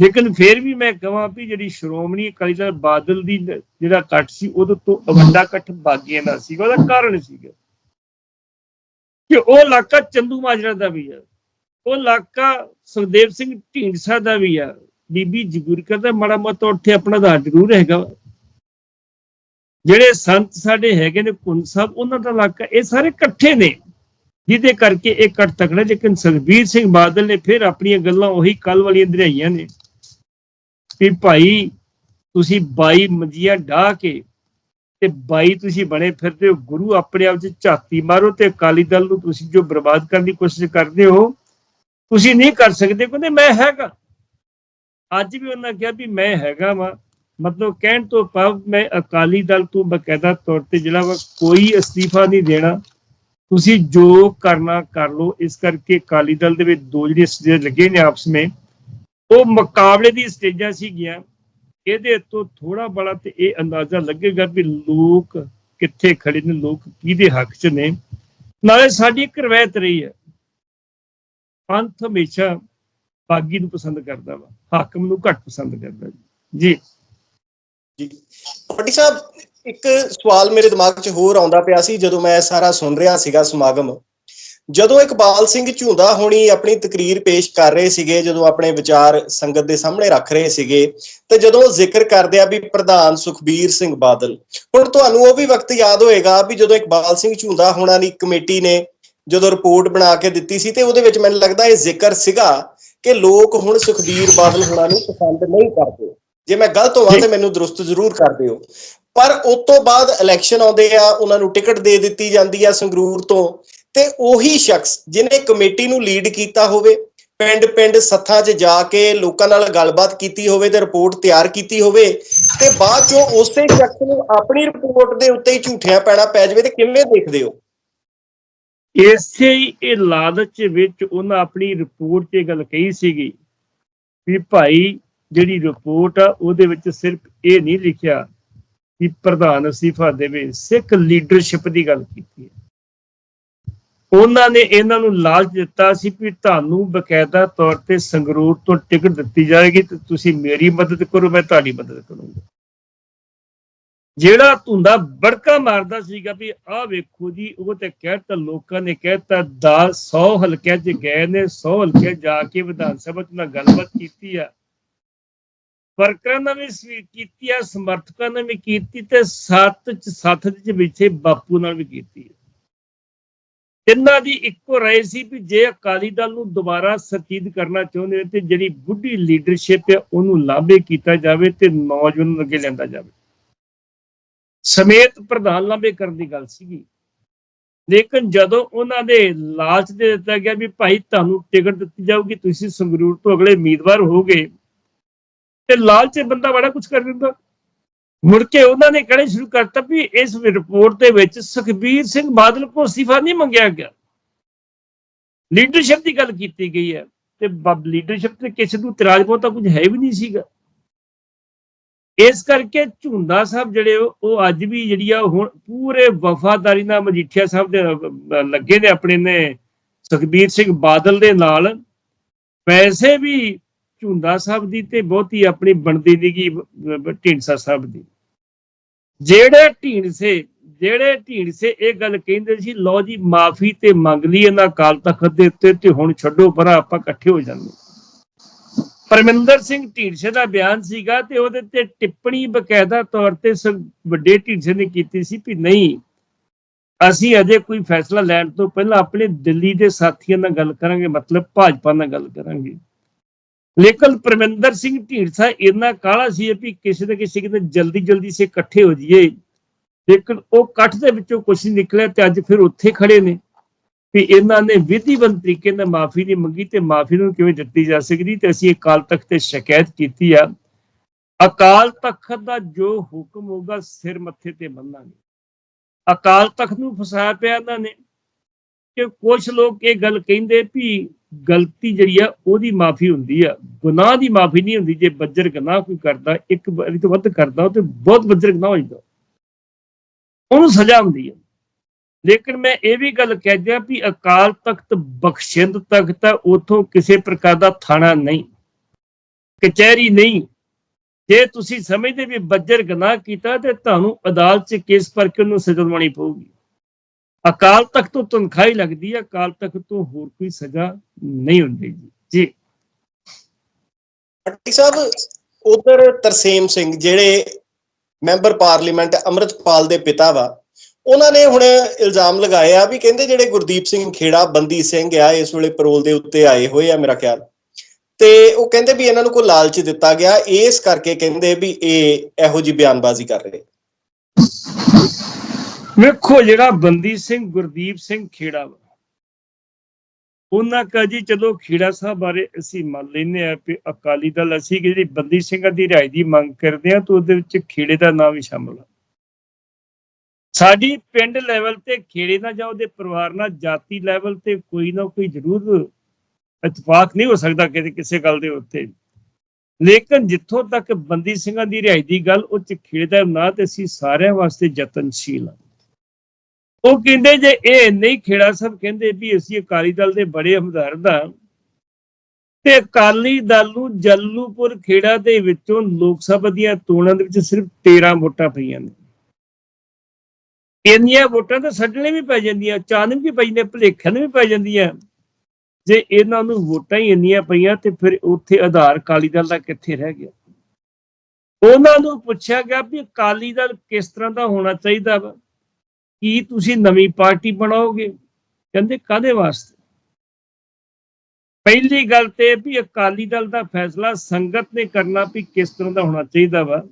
ਲੇਕਿਨ ਫਿਰ ਵੀ ਮੈਂ ਕਹਾਂ ਵੀ ਜਿਹੜੀ ਸ਼੍ਰੋਮਣੀ ਅਕਾਲੀ ਦਲ ਬਾਦਲ ਦੀ ਜਿਹੜਾ ਕੱਟ ਸੀ, ਉਹਦੇ ਤੋਂ ਅਵੰਡਾ ਇਕੱਠ ਬਾਗੀਆਂ ਦਾ ਸੀ ਉਹਦਾ ਕਾਰਨ ਸੀਗਾ। ਕਿ ਉਹ ਇਲਾਕਾ ਚੰਦੂ ਮਾਜਰਾ ਦਾ ਵੀ ਆ। ਉਹ ਇਲਾਕਾ ਸੁਖਦੇਵ ਸਿੰਘ ਢੀਂਡਸਾ ਦਾ ਵੀ ਆ। ਬੀਬੀ ਜਗੂਰਕਰ ਦਾ ਮਾੜਾ ਮੋਟਾ ਉੱਥੇ ਆਪਣਾ ਆਧਾਰ ਜ਼ਰੂਰ ਹੈਗਾ। ਵਾ। ਜਿਹੜੇ ਸੰਤ ਸਾਡੇ ਹੈਗੇ ਨੇ ਕੁੰਨ ਸਾਹਿਬ, ਉਹਨਾਂ ਦਾ ਇਲਾਕਾ ਇਹ ਸਾਰੇ ਇਕੱਠੇ ਨੇ। ਜਿਹਦੇ ਕਰਕੇ ਇਹ ਕੱਟ ਤਕੜਾ ਲੇਕਿਨ ਸੁਖਬੀਰ ਸਿੰਘ ਬਾਦਲ ਨੇ ਫਿਰ ਆਪਣੀਆਂ ਗੱਲਾਂ ਉਹੀ ਕੱਲ ਵਾਲੀਆਂ ਦਰਿਆਈਆਂ ਨੇ। ਵੀ ਭਾਈ, ਤੁਸੀਂ 22 ਮੰਜੀਆਂ ਢਾ ਕੇ ਤੇ 22 ਤੁਸੀਂ ਬਣੇ ਫਿਰਦੇ ਹੋ। ਗੁਰੂ ਆਪਣੇ ਆਪ 'ਚ ਝਾਤੀ ਮਾਰੋ ਤੇ ਅਕਾਲੀ ਦਲ ਨੂੰ ਤੁਸੀਂ ਜੋ ਬਰਬਾਦ ਕਰਨ ਦੀ ਕੋਸ਼ਿਸ਼ ਕਰਦੇ ਹੋ, ਤੁਸੀਂ ਨਹੀਂ ਕਰ ਸਕਦੇ। ਕਹਿੰਦੇ ਮੈਂ ਹੈਗਾ। ਅੱਜ ਵੀ ਉਹਨਾਂ ਕਿਹਾ ਵੀ ਮੈਂ ਹੈਗਾ ਵਾਂ। ਮਤਲਬ ਕਹਿਣ ਤੋਂ ਭਾਵ ਮੈਂ ਅਕਾਲੀ ਦਲ ਤੋਂ ਬਕਾਇਦਾ ਤੌਰ ਤੇ ਜਿਹੜਾ ਵਾ ਕੋਈ ਅਸਤੀਫਾ ਨਹੀਂ ਦੇਣਾ, ਤੁਸੀਂ ਜੋ ਕਰਨਾ ਕਰ ਲਓ। ਇਸ ਕਰਕੇ ਅਕਾਲੀ ਦਲ ਦੇ ਵਿੱਚ ਦੋ ਜਿਹੜੇ ਸਟੇਜ ਲੱਗੇ ਨੇ ਆਪਸ ਵਿੱਚ, ਉਹ ਮੁਕਾਬਲੇ ਦੀ ਸਟੇਜਾਂ ਸੀਗੀਆਂ। ਇਹਦੇ ਤੋਂ ਥੋੜਾ ਬੜਾ ਤੇ ਇਹ ਅੰਦਾਜ਼ਾ ਲੱਗੇਗਾ ਵੀ ਲੋਕ ਕਿੱਥੇ ਖੜੇ ਨੇ, ਲੋਕ ਕਿਹਦੇ ਹੱਕ 'ਚ ਨੇ। ਨਾਲੇ ਸਾਡੀ ਇੱਕ ਰਵਾਇਤ ਰਹੀ ਹੈ। ਪੰਥ ਹਮੇਸ਼ਾ ਬਾਗੀ ਨੂੰ ਪਸੰਦ ਕਰਦਾ ਵਾ, ਹਾਕਮ ਨੂੰ ਘੱਟ ਪਸੰਦ ਕਰਦਾ ਜੀ। ਜੀ। ਪੱਟੀ ਸਾਹਿਬ, ਇੱਕ ਸਵਾਲ ਮੇਰੇ ਦਿਮਾਗ 'ਚ ਹੋਰ ਆਉਂਦਾ ਪਿਆ ਸੀ ਜਦੋਂ ਮੈਂ ਸਾਰਾ ਸੁਣ ਰਿਹਾ ਸੀਗਾ ਸਮਾਗਮ। ਜਦੋਂ ਇਕਬਾਲ ਸਿੰਘ ਝੁੰਦਾ ਹੋਣੀ ਆਪਣੀ ਤਕਰੀਰ ਪੇਸ਼ ਕਰ ਰਹੇ ਸੀਗੇ, ਜਦੋਂ ਆਪਣੇ ਵਿਚਾਰ ਸੰਗਤ ਦੇ ਸਾਹਮਣੇ ਰੱਖ ਰਹੇ ਸੀਗੇ, ਤੇ ਜਦੋਂ ਉਹ ਜ਼ਿਕਰ ਕਰਦੇ ਆ ਵੀ ਪ੍ਰਧਾਨ ਸੁਖਬੀਰ ਸਿੰਘ ਬਾਦਲ। ਹੁਣ ਤੁਹਾਨੂੰ ਉਹ ਵੀ ਵਕਤ ਯਾਦ ਹੋਏਗਾ ਵੀ ਜਦੋਂ ਇਕਬਾਲ ਸਿੰਘ ਝੁੰਦਾ ਹੋਣਾ ਦੀ ਕਮੇਟੀ ਨੇ ਜਦੋਂ ਰਿਪੋਰਟ ਬਣਾ ਕੇ ਦਿੱਤੀ ਸੀ, ਤੇ ਉਹਦੇ ਵਿੱਚ ਮੈਨੂੰ ਲੱਗਦਾ ਇਹ ਜ਼ਿਕਰ ਸੀਗਾ ਕਿ ਲੋਕ ਹੁਣ ਸੁਖਬੀਰ ਬਾਦਲ ਹੋਣਾ ਨੂੰ ਪਸੰਦ ਨਹੀਂ ਕਰਦੇ। ਜੇ ਮੈਂ ਗਲਤ ਹੋਵਾਂ ਤੇ ਮੈਨੂੰ ਦਰੁਸਤ ਜ਼ਰੂਰ ਕਰ ਦਿਓ। ਪਰ ਉਸ ਤੋਂ ਬਾਅਦ ਇਲੈਕਸ਼ਨ ਆਉਂਦੇ ਆ ਉਹਨਾਂ ਨੂੰ ਟਿਕਟ ਦੇ ਦਿੱਤੀ ਜਾਂਦੀ ਆ ਸੰਗਰੂਰ ਤੋਂ। ਤੇ ਉਹੀ ਸ਼ਖਸ ਜਿਨੇ ਕਮੇਟੀ ਨੂੰ ਲੀਡ ਕੀਤਾ ਹੋਵੇ ਪਿੰਡ ਪਿੰਡ ਸੱਥਾਂ 'ਚ ਜਾ ਕੇ ਲੋਕਾਂ ਨਾਲ ਗੱਲਬਾਤ ਕੀਤੀ ਹੋਵੇ ਤੇ ਰਿਪੋਰਟ ਤਿਆਰ ਕੀਤੀ ਹੋਵੇ ਤੇ ਬਾਅਦ 'ਚੋਂ ਉਸੇ ਸ਼ਖਸ ਨੂੰ ਆਪਣੀ ਰਿਪੋਰਟ ਦੇ ਉੱਤੇ ਹੀ ਝੂਠਿਆਂ ਪੈਣਾ ਪੈ ਜਾਵੇ ਤੇ ਕਿਵੇਂ ਦੇਖਦੇ ਹੋ? ਇਸੇ ਇਹ ਲਾਲਚ ਵਿੱਚ ਉਹਨਾਂ ਆਪਣੀ ਰਿਪੋਰਟ 'ਚ ਇਹ ਗੱਲ ਕਹੀ ਸੀਗੀ ਵੀ ਭਾਈ ਜਿਹੜੀ ਰਿਪੋਰਟ ਆ, ਉਹਦੇ ਵਿੱਚ ਸਿਰਫ ਇਹ ਨਹੀਂ ਲਿਖਿਆ ਕਿ ਪ੍ਰਧਾਨ ਅਸਤੀਫਾ ਦੇਵੇ, ਸਿੱਖ ਲੀਡਰਸ਼ਿਪ ਦੀ ਗੱਲ ਕੀਤੀ ਹੈ। ਉਹਨਾਂ ਨੇ ਇਹਨਾਂ ਨੂੰ ਲਾਲਚ ਦਿੱਤਾ ਸੀ ਵੀ ਤੁਹਾਨੂੰ ਬਕਾਇਦਾ ਤੌਰ ਤੇ ਸੰਗਰੂਰ ਤੋਂ ਟਿਕਟ ਦਿੱਤੀ ਜਾਏਗੀ ਤੇ ਤੁਸੀਂ ਮੇਰੀ ਮਦਦ ਕਰੋ, ਮੈਂ ਤੁਹਾਡੀ ਮਦਦ ਕਰੂੰਗਾ। ਜਿਹੜਾ ਧੁੰਦਾ ਬੜਕਾ ਮਾਰਦਾ ਸੀਗਾ ਵੀ ਆਹ ਵੇਖੋ ਜੀ, ਉਹ ਤੇ ਕਹਿਤਾ ਲੋਕਾਂ ਨੇ ਕਹਿਤਾ 10 100 ਹਲਕਿਆਂ 'ਚ ਗਏ ਨੇ 100 ਹਲਕੇ ਜਾ ਕੇ ਵਿਧਾਨ ਸਭਾ 'ਚ ਨਾਲ ਗੱਲਬਾਤ ਕੀਤੀ ਆ। ਵਰਕਰਾਂ ਨਾਲ ਵੀ ਕੀਤੀ ਆ, ਸਮਰਥਕਾਂ ਨੇ ਵੀ ਕੀਤੀ ਤੇ ਸੱਤ ਚ ਸੱਤ ਚ ਵਿਚੇ ਬਾਪੂ ਨਾਲ ਵੀ ਕੀਤੀ ਹੈ ਤਿੰਨਾਂ ਦੀ ਇੱਕੋ ਰਾਏ ਸੀ ਵੀ ਜੇ ਅਕਾਲੀ ਦਲ ਨੂੰ ਦੁਬਾਰਾ ਸਰਜੀਤ ਕਰਨਾ ਚਾਹੁੰਦੇ ਹੋ ਤੇ ਜਿਹੜੀ ਬੁੱਢੀ ਲੀਡਰਸ਼ਿਪ ਹੈ ਉਹਨੂੰ ਲਾਭੇ ਕੀਤਾ ਜਾਵੇ ਤੇ ਨੌਜਵਾਨ ਨੂੰ ਅੱਗੇ ਲਿਆਂਦਾ ਜਾਵੇ। ਸਮੇਤ ਪ੍ਰਧਾਨ ਲਾਭੇ ਕਰਨ ਦੀ ਗੱਲ ਸੀਗੀ। ਲੇਕਿਨ ਜਦੋਂ ਉਹਨਾਂ ਦੇ ਲਾਲਚ ਦੇ ਦਿੱਤਾ ਗਿਆ ਵੀ ਭਾਈ ਤੁਹਾਨੂੰ ਟਿਕਟ ਦਿੱਤੀ ਜਾਊਗੀ, ਤੁਸੀਂ ਸੰਗਰੂਰ ਤੋਂ ਅਗਲੇ ਉਮੀਦਵਾਰ ਹੋਗੇ ਤੇ ਲਾਲਚ ਬੰਦਾ ਬੜਾ ਕੁਝ ਕਰ ਦਿੰਦਾ। ਮੁੜ ਕੇ ਉਹਨਾਂ ਨੇ ਕਹਿਣਾ ਸ਼ੁਰੂ ਕਰਤਾ ਵੀ ਇਸ ਰਿਪੋਰਟ ਦੇ ਵਿੱਚ ਸੁਖਬੀਰ ਸਿੰਘ ਬਾਦਲ ਕੋ ਅਸਤੀਫਾ ਨਹੀਂ ਮੰਗਿਆ ਗਿਆ। ਲੀਡਰਸ਼ਿਪ ਦੀ ਗੱਲ ਕੀਤੀ ਗਈ ਹੈ ਤੇ ਲੀਡਰਸ਼ਿਪ ਤੇ ਕਿਸੇ ਨੂੰ ਇਤਰਾਜ਼ ਬਹੁਤਾ ਕੁਝ ਹੈ ਵੀ ਨਹੀਂ ਸੀਗਾ। ਇਸ ਕਰਕੇ ਝੁੰਦਾ ਸਾਹਿਬ ਜਿਹੜੇ ਉਹ ਅੱਜ ਵੀ ਜਿਹੜੀ ਆ ਹੁਣ ਪੂਰੇ ਵਫਾਦਾਰੀ ਨਾਲ ਮਜੀਠੀਆ ਸਾਹਿਬ ਦੇ ਲੱਗੇ ਨੇ ਆਪਣੇ ਨੇ ਸੁਖਬੀਰ ਸਿੰਘ ਬਾਦਲ ਦੇ ਨਾਲ। ਪੈਸੇ ਵੀ ਝੁੰਦਾ ਸਾਹਿਬ ਦੀ ਤੇ ਬਹੁਤੀ ਆਪਣੀ ਬਣਦੀ ਨੀਗੀ ਢੀਂਡਸਾ ਸਾਹਿਬ ਦੀ। ਜਿਹੜੇ ਢੀਂਡਸੇ ਜਿਹੜੇ ਢੀਂਡਸੇ ਇਹ ਗੱਲ ਕਹਿੰਦੇ ਸੀ, ਲਓ ਜੀ, ਮਾਫੀ ਤੇ ਮੰਗ ਲਈ ਇਹਨਾਂ ਅਕਾਲ ਤਖਤ ਦੇ ਉੱਤੇ ਤੇ ਹੁਣ ਛੱਡੋ ਪਰਾਂ ਆਪਾਂ ਇਕੱਠੇ ਹੋ ਜਾਂਦੇ। ਪਰਮਿੰਦਰ ਸਿੰਘ ਢੀਂਡਸੇ ਦਾ ਬਿਆਨ ਸੀਗਾ ਤੇ ਉਹਦੇ ਤੇ ਟਿੱਪਣੀ ਬਕਾਇਦਾ ਤੌਰ ਤੇ ਵੱਡੇ ਢੀਂਡਸੇ ਨੇ ਕੀਤੀ ਸੀ ਵੀ ਨਹੀਂ, ਅਸੀਂ ਅਜੇ ਕੋਈ ਫੈਸਲਾ ਲੈਣ ਤੋਂ ਪਹਿਲਾਂ ਆਪਣੇ ਦਿੱਲੀ ਦੇ ਸਾਥੀਆਂ ਨਾਲ ਗੱਲ ਕਰਾਂਗੇ, ਮਤਲਬ ਭਾਜਪਾ ਨਾਲ ਗੱਲ ਕਰਾਂਗੇ। ਲੇਕਿਨ ਪਰਮਿੰਦਰ ਸਿੰਘ ਢੀਂਡਸਾ ਇੰਨਾ ਕਾਲਾ ਸੀ ਵੀ ਕਿਸੇ ਨਾ ਕਿਸੇ ਕਿਤੇ ਜਲਦੀ ਜਲਦੀ ਸੇ ਇਕੱਠੇ ਹੋ ਜਾਈਏ। ਲੇਕਿਨ ਉਹ ਇਕੱਠ ਦੇ ਵਿੱਚੋਂ ਕੁਝ ਨਹੀਂ ਨਿਕਲਿਆ ਤੇ ਅੱਜ ਫਿਰ ਉੱਥੇ ਖੜੇ ਨੇ। ਵੀ ਇਹਨਾਂ ਨੇ ਵਿਧੀਵੰਤ ਤਰੀਕੇ ਨਾਲ ਮਾਫੀ ਨਹੀਂ ਮੰਗੀ ਤੇ ਮਾਫੀ ਨੂੰ ਕਿਵੇਂ ਦਿੱਤੀ ਜਾ ਸਕਦੀ ਤੇ ਅਸੀਂ ਅਕਾਲ ਤਖਤ ਤੇ ਸ਼ਿਕਾਇਤ ਕੀਤੀ ਆ। ਅਕਾਲ ਤਖਤ ਦਾ ਜੋ ਹੁਕਮ ਹੋਗਾ ਸਿਰ ਮੱਥੇ ਤੇ ਮੰਨਾਂਗੇ ਅਕਾਲ ਤਖਤ ਨੂੰ ਫਸਾਇਆ ਪਿਆ ਇਹਨਾਂ ਨੇ। ਕਿ ਕੁਝ ਲੋਕ ਇਹ ਗੱਲ ਕਹਿੰਦੇ ਵੀ ਗਲਤੀ ਜਿਹੜੀ ਆ, ਉਹਦੀ ਮਾਫੀ ਹੁੰਦੀ ਆ। ਗੁਨਾਹ ਦੀ ਮਾਫੀ ਨਹੀਂ ਹੁੰਦੀ, ਜੇ ਬੱਜਰ ਗੁਨਾਹ ਕੋਈ ਕਰਦਾ, ਇੱਕ ਵਾਰੀ ਤੋਂ ਵੱਧ ਕਰਦਾ ਤੇ ਬਹੁਤ ਬੱਜਰ ਗੁਨਾਹ ਹੋ ਜਾਂਦਾ। ਉਹਨੂੰ ਸਜ਼ਾ ਹੁੰਦੀ ਹੈ ਲੇਕਿਨ ਮੈਂ ਇਹ ਵੀ ਗੱਲ ਕਹਿ ਦਿਆਂ ਵੀ ਅਕਾਲ ਤਖਤ ਬਖਸ਼ਿੰਦ ਤਖਤ ਹੈ ਉਥੋਂ ਕਿਸੇ ਪ੍ਰਕਾਰ ਦਾ ਥਾਣਾ ਨਹੀਂ। ਕਚਹਿਰੀ ਨਹੀਂ। ਜੇ ਤੁਸੀਂ ਸਮਝਦੇ ਵੀ ਬੱਜਰ ਗੁਨਾਹ ਕੀਤਾ, ਤੇ ਤੁਹਾਨੂੰ ਅਦਾਲਤ 'ਚ ਕੇਸ ਕੇ ਉਹਨੂੰ ਸਜ਼ਾ ਦਿਵਾਉਣੀ ਪਊਗੀ। ਅਕਾਲ ਤਖਤ ਤੋਂ ਤਨਖਾਹ ਹੀ ਲੱਗਦੀ ਹੈ, ਅਕਾਲ ਤਖਤ ਤੋਂ ਹੋਰ ਕੋਈ ਸਜ਼ਾ ਨਹੀਂ ਹੁੰਦੀ ਜੀ। ਜੀ। ਭੱਟੀ ਸਾਹਿਬ, ਉਧਰ ਤਰਸੇਮ ਸਿੰਘ ਜਿਹੜੇ ਮੈਂਬਰ ਪਾਰਲੀਮੈਂਟ ਅੰਮ੍ਰਿਤਪਾਲ ਦੇ ਪਿਤਾ ਵਾ, ਉਹਨਾਂ ਨੇ ਹੁਣ ਇਲਜ਼ਾਮ ਲਗਾਏ ਆ ਵੀ ਕਹਿੰਦੇ ਜਿਹੜੇ ਗੁਰਦੀਪ ਸਿੰਘ ਖੇੜਾ, ਬੰਦੀ ਸਿੰਘ ਆ, ਇਸ ਵੇਲੇ ਪੈਰੋਲ ਦੇ ਉੱਤੇ ਆਏ ਹੋਏ ਆ ਮੇਰਾ ਖਿਆਲ। ਤੇ ਉਹ ਕਹਿੰਦੇ ਵੀ ਇਹਨਾਂ ਨੂੰ ਕੋਈ ਲਾਲਚ ਦਿੱਤਾ ਗਿਆ, ਇਸ ਕਰਕੇ ਕਹਿੰਦੇ ਵੀ ਇਹ ਇਹੋ ਜੀ ਬਿਆਨਬਾਜ਼ੀ ਕਰ ਰਹੇ। ਵੇਖੋ ਜਿਹੜਾ ਬੰਦੀ ਸਿੰਘ, ਗੁਰਦੀਪ ਸਿੰਘ ਖੇੜਾ ਵਾ। ਉਹਨਾਂ ਕਹਾ ਜੀ ਚਲੋ ਖੇੜਾ ਸਾਹਿਬ ਬਾਰੇ ਅਸੀਂ ਮੰਨ ਲੈਨੇ ਆ ਕਿ ਅਕਾਲੀ ਦਲ ਅਸੀਂ ਕਿ ਜਿਹੜੀ ਬੰਦੀ ਸਿੰਘਾਂ ਦੀ ਰਿਹਾਈ ਦੀ ਮੰਗ ਕਰਦੇ ਆ ਤਾਂ ਉਹਦੇ ਵਿੱਚ ਖੇੜੇ ਦਾ ਨਾਮ ਵੀ ਸ਼ਾਮਲ ਆ। ਸਾਡੀ ਪਿੰਡ ਲੈਵਲ ਤੇ ਖੇੜੇ ਨਾਲ ਜਾਂ ਉਹਦੇ ਪਰਿਵਾਰ ਨਾਲ ਜਾਤੀ ਲੈਵਲ ਤੇ ਕੋਈ ਨਾ ਕੋਈ ਜ਼ਰੂਰ ਇਤਫਾਕ ਨਹੀਂ ਹੋ ਸਕਦਾ ਕਿਸੇ ਕਿਸੇ ਗੱਲ ਦੇ ਉੱਤੇ। ਲੇਕਿਨ ਜਿੱਥੋਂ ਤੱਕ ਬੰਦੀ ਸਿੰਘਾਂ ਦੀ ਰਿਹਾਈ ਦੀ ਗੱਲ, ਉਹ ਚ ਖੇੜੇ ਦਾ ਨਾ ਤੇ ਅਸੀਂ ਸਾਰਿਆਂ ਵਾਸਤੇ ਯਤਨਸ਼ੀਲ ਆ। ਉਹ ਕਹਿੰਦੇ ਜੇ ਇਹ ਨਹੀਂ ਖੇੜਾ ਸਾਹਿਬ ਕਹਿੰਦੇ ਵੀ ਅਸੀਂ ਅਕਾਲੀ ਦਲ ਦੇ ਬੜੇ ਹਮਦਰਦ ਆ ਤੇ ਅਕਾਲੀ ਦਲ ਨੂੰ ਜੱਲੂਪੁਰ ਖੇੜਾ ਦੇ ਵਿੱਚੋਂ ਲੋਕ ਸਭਾ ਦੀਆਂ ਚੋਣਾਂ ਦੇ ਵਿੱਚ ਸਿਰਫ 13 ਵੋਟਾਂ ਪਈਆਂ ਨੇ। ਇੰਨੀਆਂ ਵੋਟਾਂ ਤਾਂ ਛੱਡਣੇ ਵੀ ਪੈ ਜਾਂਦੀਆਂ, ਚਾਨਣ ਵੀ ਪੈ ਜਾਂਦੇ ਭਲੇਖਣ ਵੀ ਪੈ ਜਾਂਦੀਆਂ। ਜੇ ਇਹਨਾਂ ਨੂੰ ਵੋਟਾਂ ਹੀ ਇੰਨੀਆਂ ਪਈਆਂ ਤੇ ਫਿਰ ਉੱਥੇ ਆਧਾਰ ਅਕਾਲੀ ਦਲ ਦਾ ਕਿੱਥੇ ਰਹਿ ਗਿਆ? ਉਹਨਾਂ ਨੂੰ ਪੁੱਛਿਆ ਗਿਆ ਵੀ ਅਕਾਲੀ ਦਲ ਕਿਸ ਤਰ੍ਹਾਂ ਦਾ ਹੋਣਾ ਚਾਹੀਦਾ ਵਾ? ਕੀ ਤੁਸੀਂ ਨਵੀਂ ਪਾਰਟੀ ਬਣਾਓਗੇ? ਕਹਿੰਦੇ ਕਾਦੇ ਵਾਸਤੇ? ਪਹਿਲੀ ਗੱਲ ਤੇ ਵੀ ਅਕਾਲੀ ਦਲ ਦਾ ਫੈਸਲਾ ਸੰਗਤ ਨੇ ਕਰਨਾ ਵੀ ਕਿਸ ਤਰ੍ਹਾਂ ਦਾ ਹੋਣਾ ਚਾਹੀਦਾ ਵਾ।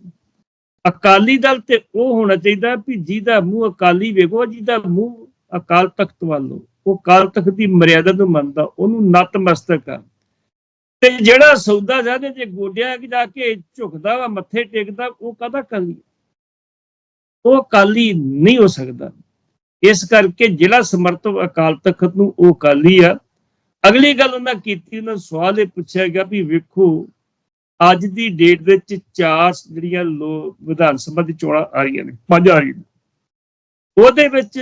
ਅਕਾਲੀ ਦਲ ਤੇ ਉਹ ਹੋਣਾ ਚਾਹੀਦਾ ਵੀ ਜਿਹਦਾ ਮੂੰਹ ਅਕਾਲੀ ਵੇਖੋ, ਜਿਹਦਾ ਮੂੰਹ ਅਕਾਲ ਤਖਤ ਵੱਲੋਂ ਉਹ ਅਕਾਲ ਤਖਤ ਦੀ ਮਰਿਆਦਾ ਨੂੰ ਮੰਨਦਾ, ਉਹਨੂੰ ਨਤਮਸਤਕ ਆ। ਤੇ ਜਿਹੜਾ ਸੌਦਾ ਜਾਦੇ, ਜੇ ਗੋਡਿਆਂ ਕਿ ਜਾ ਕੇ ਝੁਕਦਾ ਵਾ, ਮੱਥੇ ਟੇਕਦਾ, ਉਹ ਕਾਹਦਾ ਕਾਲੀ ਉਹ ਅਕਾਲੀ ਨਹੀਂ ਹੋ ਸਕਦਾ। ਇਸ ਕਰਕੇ ਜ਼ਿਲ੍ਹਾ ਸਮਰਥ ਅਕਾਲ ਤਖਤ ਨੂੰ ਉਹ ਅਕਾਲੀ ਆ। ਅਗਲੀ ਗੱਲ ਉਹਨਾਂ ਕੀਤੀ, ਉਹਨਾਂ ਨੂੰ ਸਵਾਲ ਇਹ ਪੁੱਛਿਆ ਗਿਆ ਵੀ ਵੇਖੋ, ਅੱਜ ਦੀ ਡੇਟ ਵਿੱਚ ਚਾਰ ਜਿਹੜੀਆਂ ਲੋ, ਵਿਧਾਨ ਸਭਾ ਦੀ ਚੋਣਾਂ ਆ ਰਹੀਆਂ ਨੇ, ਪੰਜ ਆ ਰਹੀਆਂ ਉਹਦੇ ਵਿੱਚ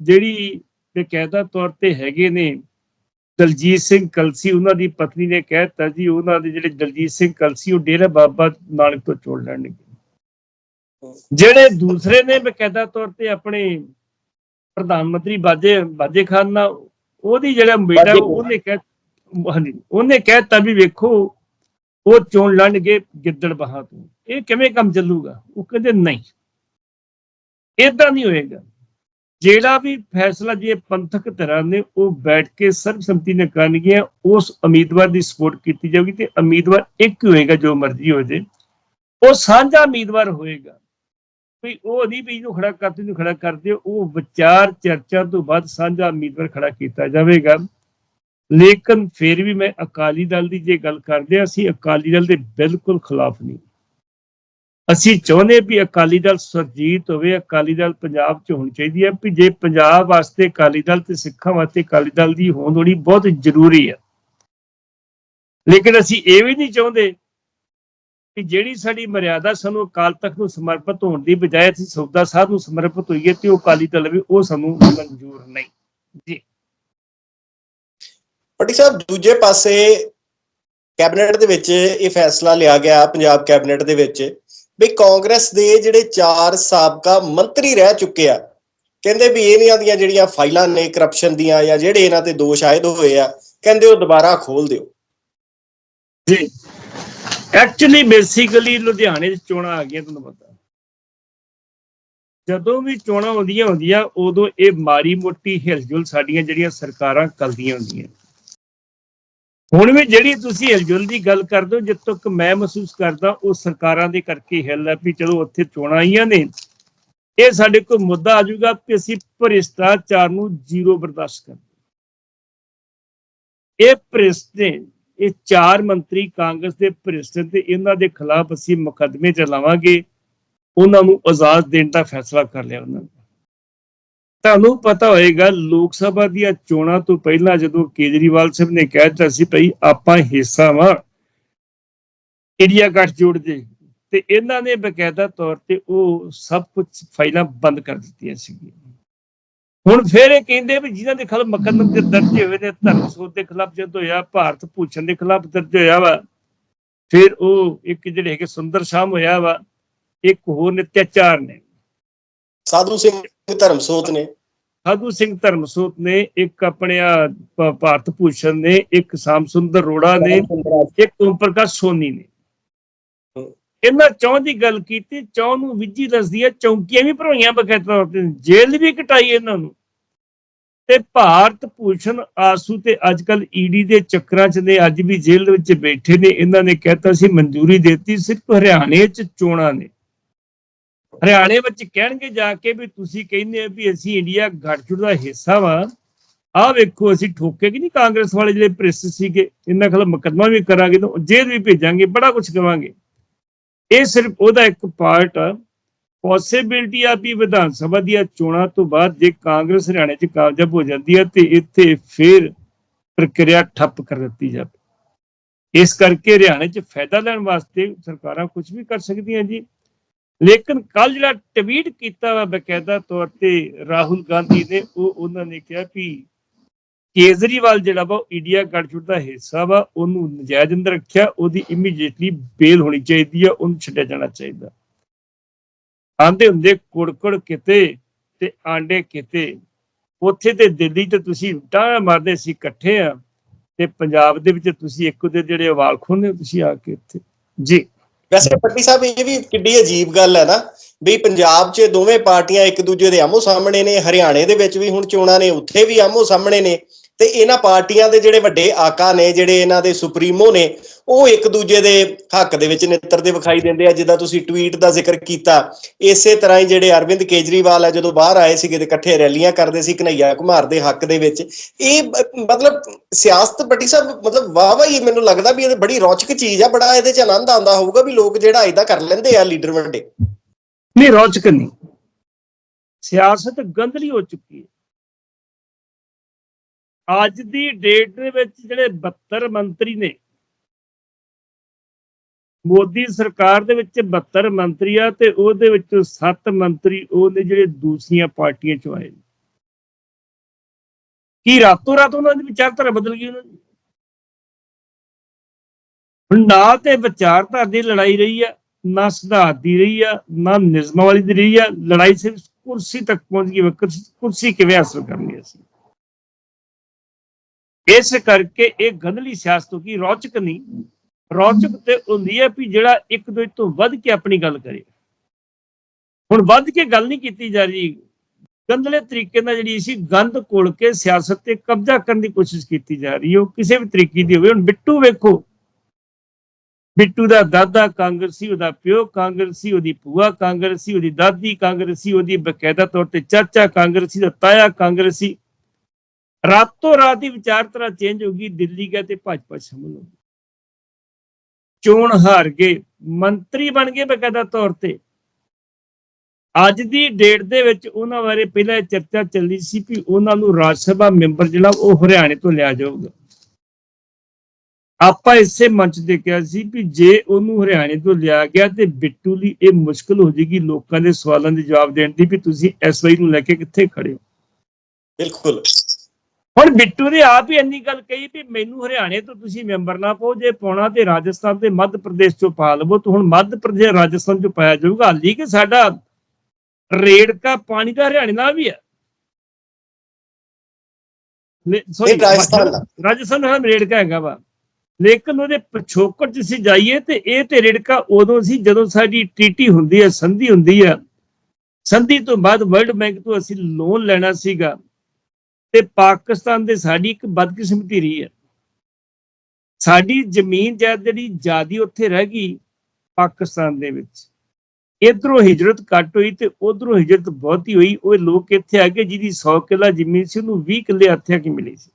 ਜਿਹੜੀ ਬਕਾਇਦਾ ਤੌਰ ਤੇ ਹੈਗੇ ਨੇ ਦਲਜੀਤ ਸਿੰਘ ਕਲਸੀ, ਉਹਨਾਂ ਦੀ ਪਤਨੀ ਨੇ ਕਹਿਤਾ ਜੀ, ਉਹਨਾਂ ਦੇ ਜਿਹੜੇ ਦਲਜੀਤ ਸਿੰਘ ਕਲਸੀ, ਉਹ ਡੇਰਾ ਬਾਬਾ ਨਾਨਕ ਤੋਂ ਚੋਣ ਲੈਣਗੇ ਜਿਹੜੇ ਦੂਸਰੇ ਨੇ ਬਕਾਇਦਾ ਤੌਰ ਤੇ ਆਪਣੇ ਪ੍ਰਧਾਨ ਮੰਤਰੀ ਬਾਜੇ ਬਾਜੇ ਖਾਨ ਨਾਲ ਉਹਦੀ ਜਿਹੜਾ ਬੇਟਾ। ਉਹਨੇ ਕਹਿ ਹਾਂਜੀ ਉਹਨੇ ਕਹਿਤਾ ਵੀ ਵੇਖੋ ਉਹ ਚੋਣ ਲੜਨਗੇ ਗਿੱਦੜ ਬਹਾ ਤੋਂ। ਇਹ ਕਿਵੇਂ ਕੰਮ ਚੱਲੂਗਾ? ਉਹ ਕਹਿੰਦੇ ਨਹੀਂ। ਇਦਾਂ ਨਹੀਂ ਹੋਏਗਾ। ਜਿਹੜਾ ਵੀ ਫੈਸਲਾ ਜੇ ਪੰਥਕ ਧਿਰਾਂ ਨੇ ਉਹ ਬੈਠ ਕੇ ਸਰਬਸੰਮਤੀ ਨਾਲ ਕਰਨਗੀਆਂ ਉਸ ਉਮੀਦਵਾਰ ਦੀ ਸਪੋਰਟ ਕੀਤੀ ਜਾਊਗੀ ਤੇ ਉਮੀਦਵਾਰ ਇੱਕ ਹੋਏਗਾ ਜੋ ਮਰਜ਼ੀ ਹੋ ਜੇ। ਉਹ ਸਾਂਝਾ ਉਮੀਦਵਾਰ ਹੋਏਗਾ। ਵੀ ਉਹ ਨਹੀਂ ਵੀ ਇਹਨੂੰ ਖੜਾ ਕਰਦੇ ਨੂੰ ਖੜਾ ਕਰਦੇ ਉਹ ਵਿਚਾਰ ਚਰਚਾ ਤੋਂ ਬਾਅਦ ਸਾਂਝਾ ਉਮੀਦਵਾਰ ਖੜਾ ਕੀਤਾ ਜਾਵੇਗਾ। ਲੇਕਿਨ ਫਿਰ ਵੀ ਮੈਂ ਅਕਾਲੀ ਦਲ ਦੀ ਜੇ ਗੱਲ ਕਰਦੇ ਹਾਂ, ਅਸੀਂ ਅਕਾਲੀ ਦਲ ਦੇ ਬਿਲਕੁਲ ਖਿਲਾਫ ਨਹੀਂ। ਅਸੀਂ ਚਾਹੁੰਦੇ ਵੀ ਅਕਾਲੀ ਦਲ ਸਰਜੀਤ ਹੋਵੇ ਅਕਾਲੀ ਦਲ ਪੰਜਾਬ 'ਚ ਹੋਣੀ ਚਾਹੀਦੀ ਹੈ ਵੀ ਜੇ ਪੰਜਾਬ ਵਾਸਤੇ ਅਕਾਲੀ ਦਲ ਤੇ ਸਿੱਖਾਂ ਵਾਸਤੇ ਅਕਾਲੀ ਦਲ ਦੀ ਹੋਂਦ ਹੋਣੀ ਬਹੁਤ ਜ਼ਰੂਰੀ ਹੈ। ਲੇਕਿਨ ਅਸੀਂ ਇਹ ਵੀ ਨਹੀਂ ਚਾਹੁੰਦੇ ਕਿ ਜਿਹੜੀ ਸਾਡੀ ਮਰਿਆਦਾ ਸਾਨੂੰ ਅਕਾਲ ਤਖਤ ਨੂੰ ਸਮਰਪਿਤ ਹੋਣ ਦੀ ਬਜਾਏ ਅਸੀਂ ਸੌਦਾ ਸਾਹਿਬ ਨੂੰ ਸਮਰਪਿਤ ਹੋਈਏ ਤੇ ਉਹ ਅਕਾਲੀ ਦਲ ਵੀ ਉਹ ਸਾਨੂੰ ਮਨਜ਼ੂਰ ਨਹੀਂ। ਜੀ। ਭੱਟੀ ਸਾਹਿਬ ਦੂਜੇ ਪਾਸੇ ਕੈਬਨਿਟ ਦੇ ਵਿੱਚ ਇਹ ਫੈਸਲਾ ਲਿਆ ਗਿਆ ਪੰਜਾਬ ਕੈਬਨਿਟ ਦੇ ਵਿੱਚ ਵੀ ਕਾਂਗਰਸ ਦੇ ਜਿਹੜੇ ਚਾਰ ਸਾਬਕਾ ਮੰਤਰੀ ਰਹਿ ਚੁੱਕੇ ਆ ਕਹਿੰਦੇ ਵੀ ਇਹਨਾਂ ਦੀਆਂ ਜਿਹੜੀਆਂ ਫਾਈਲਾਂ ਨੇ ਕਰਪਸ਼ਨ ਦੀਆਂ ਜਾਂ ਜਿਹੜੇ ਇਹਨਾਂ ਤੇ ਦੋਸ਼ ਆਇਦ ਹੋਏ ਆ ਕਹਿੰਦੇ ਉਹ ਦੁਬਾਰਾ ਖੋਲ ਦਿਓ। ਜੀ। ਐਕਚੁਅਲੀ ਬੇਸਿਕਲੀ ਲੁਧਿਆਣੇ 'ਚ ਚੋਣਾਂ ਆ ਗਈਆਂ, ਤੁਹਾਨੂੰ ਪਤਾ। ਜਦੋਂ ਵੀ ਚੋਣਾਂ ਹੁੰਦੀਆਂ ਹੁੰਦੀਆਂ, ਉਦੋਂ ਇਹ ਮਾੜੀ ਮੋਟੀ ਹਿਲਜੁਲ ਸਾਡੀਆਂ ਜਿਹੜੀਆਂ ਸਰਕਾਰਾਂ ਕਰਦੀਆਂ ਹੁੰਦੀਆਂ। ਹੁਣ ਵੀ ਜਿਹੜੀ ਤੁਸੀਂ ਹਿਲਜੁਲ ਦੀ ਗੱਲ ਕਰਦੇ ਹੋ ਜਿੱਤ ਤੱਕ ਮੈਂ ਮਹਿਸੂਸ ਕਰਦਾ, ਉਹ ਸਰਕਾਰਾਂ ਦੇ ਕਰਕੇ ਹਿੱਲ ਹੈ ਵੀ ਚਲੋ ਉੱਥੇ ਚੋਣਾਂ ਆਈਆਂ ਨੇ। ਇਹ ਸਾਡੇ ਕੋਲ ਮੁੱਦਾ ਆ ਜਾਊਗਾ ਕਿ ਅਸੀਂ ਭ੍ਰਿਸ਼ਟਾਚਾਰ ਨੂੰ ਜ਼ੀਰੋ ਬਰਦਾਸ਼ਤ ਕਰਦੇ ਇਹ ਭ੍ਰਿਸ਼ਟ ਨੇ ਇਹ ਚਾਰ ਮੰਤਰੀ ਕਾਂਗਰਸ ਦੇ ਭ੍ਰਿਸ਼ਟ ਤੇ ਇਹਨਾਂ ਦੇ ਖਿਲਾਫ ਅਸੀਂ ਮੁਕੱਦਮੇ ਚਲਾਵਾਂਗੇ ਉਹਨਾਂ ਨੂੰ ਆਜ਼ਾਦ ਦੇਣ ਦਾ ਫੈਸਲਾ ਕਰ ਲਿਆ ਉਹਨਾਂ ਨੇ। ਤੁਹਾਨੂੰ ਪਤਾ ਹੋਏਗਾ, ਲੋਕ ਸਭਾ ਦੀਆਂ ਚੋਣਾਂ ਤੋਂ ਪਹਿਲਾਂ ਜਦੋਂ ਕੇਜਰੀਵਾਲ ਸਾਹਿਬ ਨੇ ਕਹਿ ਦਿੱਤਾ ਸੀ ਭਈ ਆਪਾਂ ਹਿੱਸਾ ਵਾਂ ਇੰਡੀਆ ਗੱਠਜੋੜ ਦੇ, ਤੇ ਇਹਨਾਂ ਨੇ ਬਕਾਇਦਾ ਤੌਰ ਤੇ ਉਹ ਸਭ ਕੁਝ ਫਾਈਲਾਂ ਬੰਦ ਕਰ ਦਿੱਤੀਆਂ ਸੀਗੀਆਂ। ਹੁਣ ਫਿਰ ਇਹ ਕਹਿੰਦੇ ਵੀ ਜਿਨ੍ਹਾਂ ਦੇ ਖਿਲਾਫ ਮੁਕੱਦਮੇ ਦਰਜ ਹੋਏ ਨੇ ਧਰਮ ਸੋਧ ਦੇ ਖਿਲਾਫ ਜਦ ਹੋਇਆ ਭਾਰਤ ਭੂਸ਼ਣ ਦੇ ਖਿਲਾਫ ਦਰਜ ਹੋਇਆ ਵਾ ਫਿਰ ਉਹ ਇੱਕ ਜਿਹੜੇ ਹੈਗੇ ਸੁੰਦਰ ਸ਼ਾਮ ਹੋਇਆ ਵਾ ਇੱਕ ਹੋਰ ਨਿਤਿਆਚਾਰ ਨੇ ਸਾਧੂ ਸਿੰਘ ਧਰਮਸੋਤ ਨੇ ਸਾਧੂ ਸਿੰਘ ਧਰਮਸੋਤ ਨੇ ਇੱਕ ਆਪਣੇ ਭ- ਭਾਰਤ ਭੂਸ਼ਣ ਨੇ ਇੱਕ ਸ਼ਾਮ ਸੁੰਦਰ ਅਰੋੜਾ ਨੇ ਇੱਕ ਓਮ ਪ੍ਰਕਾਸ਼ ਸੋਨੀ ਨੇ। ਇਹਨਾਂ ਚੌਂ ਦੀ ਗੱਲ ਕੀਤੀ, ਚੌਂ ਨੂੰ ਵਿਜੀ ਦੱਸਦੀ ਹੈ ਚੌਂਕੀਆਂ ਵੀ ਭਰੋਈਆਂ ਬਕਾਇਦਾ ਤੌਰ ਤੇ, ਜੇਲ੍ਹ ਵੀ ਕਟਾਈ ਇਹਨਾਂ ਨੂੰ। ਤੇ ਭਾਰਤ ਭੂਸ਼ਣ ਆਸੂ ਤੇ ਅੱਜਕੱਲ ਈਡੀ ਦੇ ਚੱਕਰਾਂ 'ਚ ਨੇ, ਅੱਜ ਵੀ ਜੇਲ੍ਹ ਵਿੱਚ ਬੈਠੇ ਨੇ, ਇਹਨਾਂ ਨੇ ਕਹਿਤਾ ਸੀ ਮਨਜ਼ੂਰੀ ਦਿੱਤੀ, ਸਿਰਫ ਹਰਿਆਣੇ 'ਚ ਚੋਣਾਂ ਨੇ। ਹਰਿਆਣੇ ਵਿੱਚ ਕਹਿਣਗੇ ਜਾ ਕੇ ਵੀ ਤੁਸੀਂ ਕਹਿੰਦੇ ਹੋ ਵੀ ਅਸੀਂ ਇੰਡੀਆ ਗੱਠਜੋੜ ਦਾ ਹਿੱਸਾ ਵਾ। ਆਹ ਵੇਖੋ, ਅਸੀਂ ਠੋਕੇ ਕਿ ਨਹੀਂ ਕਾਂਗਰਸ ਵਾਲੇ ਜਿਹੜੇ ਪ੍ਰੈਸ ਸੀਗੇ, ਇਹਨਾਂ ਖਿਲਾਫ ਮੁਕੱਦਮਾ ਵੀ ਕਰਾਂਗੇ ਤਾਂ ਜੇਲ੍ਹ ਵੀ ਭੇਜਾਂਗੇ, ਬੜਾ ਕੁਝ ਕਰਾਂਗੇ ਇਹ ਸਿਰਫ ਉਹਦਾ ਇੱਕ ਪਾਰਟ ਆ। ਪੋਸਿਬਿਲਟੀ ਆ ਵੀ ਵਿਧਾਨ ਸਭਾ ਦੀਆਂ ਚੋਣਾਂ ਤੋਂ ਬਾਅਦ ਜੇ ਕਾਂਗਰਸ ਹਰਿਆਣੇ 'ਚ ਕਾਮਯਾਬ ਹੋ ਜਾਂਦੀ ਹੈ ਤੇ ਇੱਥੇ ਫਿਰ ਪ੍ਰਕਿਰਿਆ ਠੱਪ ਕਰ ਦਿੱਤੀ ਜਾਵੇ। ਇਸ ਕਰਕੇ ਹਰਿਆਣੇ 'ਚ ਫਾਇਦਾ ਲੈਣ ਵਾਸਤੇ ਸਰਕਾਰਾਂ ਕੁਝ ਵੀ ਕਰ ਸਕਦੀਆਂ ਜੀ। ਲੇਕਿਨ ਕੱਲ ਜਿਹੜਾ ਟਵੀਟ ਕੀਤਾ ਵਾ ਬਕਾਇਦਾ ਤੌਰ ਤੇ ਰਾਹੁਲ ਗਾਂਧੀ ਨੇ, ਉਹ ਉਹਨਾਂ ਨੇ ਕਿਹਾ ਕਿ ਕੇਜਰੀਵਾਲ ਜਿਹੜਾ ਵਾ, ਉਹ ਇੰਡੀਆ ਗੱਠਜੋੜ ਦਾ ਹਿੱਸਾ ਵਾ, ਉਹਨੂੰ ਨਜਾਇਜ਼ ਅੰਦਰ ਰੱਖਿਆ, ਉਹਦੀ ਇਮੀਡੀਏਟਲੀ ਬੇਲ ਹੋਣੀ ਚਾਹੀਦੀ ਆ, ਉਹਨੂੰ ਛੱਡਿਆ ਜਾਣਾ ਚਾਹੀਦਾ। ਆਂਦੇ ਹੁੰਦੇ ਕੁੜਕੁੜ ਕਿਤੇ ਤੇ ਆਂਡੇ ਕਿਤੇ। ਉੱਥੇ ਤੇ ਦਿੱਲੀ ਤੇ ਤੁਸੀਂ ਟਾਂ ਮਾਰਦੇ ਸੀ, ਇਕੱਠੇ ਆ, ਤੇ ਪੰਜਾਬ ਦੇ ਵਿੱਚ ਤੁਸੀਂ ਇੱਕ ਦੇ ਜਿਹੜੇ ਵਾਲ ਖੋਨੇ ਤੁਸੀਂ ਆ ਕੇ ਇੱਥੇ ਜੀ। ਵੈਸੇ ਪੱਟੀ ਸਾਹਿਬ, ਇਹ ਵੀ ਕਿੱਡੀ ਅਜੀਬ ਗੱਲ ਹੈ ਨਾ, ਵੀ ਪੰਜਾਬ 'ਚ ਦੋਵੇਂ ਪਾਰਟੀਆਂ ਇੱਕ ਦੂਜੇ ਦੇ ਆਮੋ ਸਾਹਮਣੇ ਨੇ, ਹਰਿਆਣੇ ਦੇ ਵਿੱਚ ਵੀ ਹੁਣ ਚੋਣਾਂ ਨੇ, ਉੱਥੇ ਵੀ ਆਮੋ ਸਾਹਮਣੇ ਨੇ। ਤੇ ਇਹਨਾਂ ਪਾਰਟੀਆਂ ਦੇ ਜਿਹੜੇ ਵੱਡੇ ਆਕਾ ਨੇ, ਜਿਹੜੇ ਇਹਨਾਂ ਦੇ ਸੁਪਰੀਮੋ ਨੇ, ਉਹ ਇੱਕ ਦੂਜੇ ਦੇ ਹੱਕ ਦੇ ਵਿੱਚ ਨਿੱਤਰਦੇ ਵਿਖਾਈ ਦਿੰਦੇ ਆ। ਜਿੱਦਾਂ ਤੁਸੀਂ ਟਵੀਟ ਦਾ ਜ਼ਿਕਰ ਕੀਤਾ, ਇਸੇ ਤਰ੍ਹਾਂ ਹੀ ਜਿਹੜੇ ਅਰਵਿੰਦ ਕੇਜਰੀਵਾਲ ਆ, ਜਦੋਂ ਬਾਹਰ ਆਏ ਸੀਗੇ ਤੇ ਇਕੱਠੇ ਰੈਲੀਆਂ ਕਰਦੇ ਸੀ ਕਨਈਆ ਕੁਮਾਰ ਦੇ ਹੱਕ ਦੇ ਵਿੱਚ, ਇਹ ਮਤਲਬ ਸਿਆਸਤ ਪੱਟੀ ਸਾਹਿਬ, ਮਤਲਬ ਵਾਹ ਵਾਹ ਹੀ ਮੈਨੂੰ ਲੱਗਦਾ ਵੀ ਇਹ ਬੜੀ ਰੌਚਕ ਚੀਜ਼ ਆ, ਬੜਾ ਇਹਦੇ ਚ ਆਨੰਦ ਆਉਂਦਾ ਹੋਊਗਾ ਵੀ ਲੋਕ ਜਿਹੜਾ ਇਦਾਂ ਕਰ ਲੈਂਦੇ ਆ, ਲੀਡਰ ਵੱਡੇ। ਨਹੀਂ, ਰੌਚਕ ਨਹੀਂ। ਸਿਆਸਤ ਗੰਦਲੀ ਹੋ ਚੁੱਕੀ ਹੈ। ਅੱਜ ਦੀ ਡੇਟ ਦੇ ਵਿੱਚ ਜਿਹੜੇ 72 ਮੰਤਰੀ ਨੇ ਮੋਦੀ ਸਰਕਾਰ ਦੇ ਵਿੱਚ 72 ਮੰਤਰੀ ਆ ਤੇ ਉਹਦੇ ਵਿੱਚੋਂ 7 ਮੰਤਰੀ ਉਹ ਨੇ ਜਿਹੜੇ ਦੂਸਰੀਆਂ ਪਾਰਟੀਆਂ ਚੋਂ ਆਏ ਨੇ। ਕੀ ਰਾਤੋਂ ਰਾਤ ਉਹਨਾਂ ਦੀ ਵਿਚਾਰਧਾਰਾ ਬਦਲ ਗਈ ਉਹਨਾਂ ਦੀ? ਹੁਣ ਨਾ ਤੇ ਵਿਚਾਰਧਾਰਾ ਦੀ ਲੜਾਈ ਰਹੀ ਆ ਨਾ ਸਿਧਾਂਤ ਦੀ ਰਹੀ ਆ ਨਾ ਨਿਜ਼ਮਾਂ ਵਾਲੀ ਦੀ ਰਹੀ ਆ ਲੜਾਈ ਸਿਰਫ ਕੁਰਸੀ ਤੱਕ ਪਹੁੰਚ ਗਈ ਵਾ, ਕੁਰਸੀ ਕਿਵੇਂ ਹਾਸਲ ਕਰਨੀ ਅਸੀਂ? ਇਸ ਕਰਕੇ ਇਹ ਗੰਧਲੀ ਸਿਆਸਤ ਹੋ ਗਈ ਰੌਚਕ ਨਹੀਂ, ਰੌਚਕ ਤੇ ਹੁੰਦੀ ਹੈ ਵੀ ਜਿਹੜਾ ਇੱਕ ਦੂਜੇ ਤੋਂ ਵੱਧ ਕੇ ਆਪਣੀ ਗੱਲ ਕਰੇ। ਹੁਣ ਵੱਧ ਕੇ ਗੱਲ ਨਹੀਂ ਕੀਤੀ ਜਾ ਰਹੀ। ਗੰਧਲੇ ਤਰੀਕੇ ਨਾਲ ਜਿਹੜੀ ਸੀ ਗੰਧ ਕੋਲ ਕੇ ਸਿਆਸਤ ਤੇ ਕਬਜ਼ਾ ਕਰਨ ਦੀ ਕੋਸ਼ਿਸ਼ ਕੀਤੀ ਜਾ ਰਹੀ ਹੈ। ਉਹ ਕਿਸੇ ਵੀ ਤਰੀਕੇ ਦੀ ਹੋਵੇ। ਹੁਣ ਬਿੱਟੂ ਵੇਖੋ। ਬਿੱਟੂ ਦਾ ਦਾਦਾ ਕਾਂਗਰਸੀ ਉਹਦਾ ਪਿਓ ਕਾਂਗਰਸੀ ਉਹਦੀ ਭੂਆ ਕਾਂਗਰਸੀ ਉਹਦੀ ਦਾਦੀ ਕਾਂਗਰਸੀ ਉਹਦੀ ਬਕਾਇਦਾ ਤੌਰ ਤੇ ਚਾਚਾ ਕਾਂਗਰਸੀ ਦਾ ਤਾਇਆ ਕਾਂਗਰਸੀ ਰਾਤੋਂ ਰਾਤ ਦੀ ਵਿਚਾਰਧਾਰਾ ਚੇਂਜ ਹੋ ਗਈ, ਦਿੱਲੀ ਗਏ ਤੇ ਭਾਜਪਾ ਸ਼ਾਮਲ ਹੋ ਗਈ ਚੋਣ ਹਾਰ ਗਏ, ਮੰਤਰੀ ਬਣ ਗਏ ਬਕਾਇਦਾ ਤੌਰ ਤੇ। ਅੱਜ ਦੀ ਡੇਟ ਦੇ ਵਿੱਚ ਉਹਨਾਂ ਬਾਰੇ ਪਹਿਲਾਂ ਇਹ ਚਰਚਾ ਚੱਲੀ ਸੀ ਕਿ ਉਹਨਾਂ ਨੂੰ ਰਾਜ ਸਭਾ ਮੈਂਬਰ ਜਿਹੜਾ ਉਹ ਹਰਿਆਣੇ ਤੋਂ ਲਿਆ ਜਾਊਗਾ। ਆਪਾਂ ਇਸੇ ਮੰਚ ਤੇ ਕਿਹਾ ਸੀ ਕਿ ਜੇ ਉਹਨੂੰ ਹਰਿਆਣੇ ਤੋਂ ਲਿਆ ਗਿਆ ਤੇ ਬਿੱਟੂ ਲਈ ਇਹ ਮੁਸ਼ਕਲ ਹੋ ਜੇਗੀ ਲੋਕਾਂ ਦੇ ਸਵਾਲਾਂ ਦੇ ਜਵਾਬ ਦੇਣ ਦੀ ਵੀ ਤੁਸੀਂ ਐਸਵਾਈ ਨੂੰ ਲੈ ਕੇ ਕਿੱਥੇ ਖੜੇ ਹੋ? ਬਿਲਕੁਲ। ਹੁਣ ਬਿੱਟੂ ਨੇ ਆਪ ਹੀ ਇੰਨੀ ਗੱਲ ਕਹੀ ਵੀ ਮੈਨੂੰ ਹਰਿਆਣੇ ਤੋਂ ਤੁਸੀਂ ਮੈਂਬਰ ਨਾ ਪਾਓ ਜੇ ਪਾਉਣਾ ਤੇ ਰਾਜਸਥਾਨ ਤੇ ਮੱਧ ਪ੍ਰਦੇਸ਼ ਚੋਂ ਪਾ ਲਵੋ ਤਾਂ ਹੁਣ ਮੱਧ ਪ੍ਰਦੇਸ਼ ਰਾਜਸਥਾਨ ਚੋਂ ਪਾਇਆ ਜਾਊਗਾ। ਹਾਲੀ ਕਿ ਸਾਡਾ ਰੇੜਕਾ ਪਾਣੀ ਦਾ ਹਰਿਆਣੇ ਨਾਲ ਵੀ ਹੈ। ਰਾਜਸਥਾਨ ਦਾ। ਰਾਜਸਥਾਨ ਨਾਲ ਰੇੜਕਾ ਹੈਗਾ ਵਾ। ਲੇਕਿਨ ਉਹਦੇ ਪਿਛੋਕੜ ਚ ਅਸੀਂ ਜਾਈਏ ਤੇ ਇਹ ਤੇ ਰੇੜਕਾ ਉਦੋਂ ਸੀ ਜਦੋਂ ਸਾਡੀ ਟੀਟੀ ਹੁੰਦੀ ਹੈ ਸੰਧੀ ਹੁੰਦੀ ਹੈ। ਸੰਧੀ ਤੋਂ ਬਾਅਦ ਵਰਲਡ ਬੈਂਕ ਤੋਂ ਅਸੀਂ ਲੋਨ ਲੈਣਾ ਸੀਗਾ। ਤੇ ਪਾਕਿਸਤਾਨ ਦੇ ਸਾਡੀ ਇੱਕ ਬਦਕਿਸਮਤੀ ਰਹੀ ਹੈ। ਸਾਡੀ ਜ਼ਮੀਨ ਜਾਇਦਾਦ ਜਿਹੜੀ ਜਿਆਦੀ ਉੱਥੇ ਰਹਿ ਗਈ ਪਾਕਿਸਤਾਨ ਦੇ ਵਿੱਚ। ਇਧਰੋਂ ਹਿਜਰਤ ਘੱਟ ਹੋਈ ਤੇ ਉਧਰੋਂ ਹਿਜਰਤ ਬਹੁਤੀ ਹੋਈ। ਉਹ ਲੋਕ ਇੱਥੇ ਆ ਗਏ ਜਿਹਦੀ 100 ਕਿੱਲਾ ਜ਼ਮੀਨ ਸੀ, ਉਹਨੂੰ 20 ਕਿੱਲੇ ਹੱਥਿਆ ਕੀ ਮਿਲੀ ਸੀ।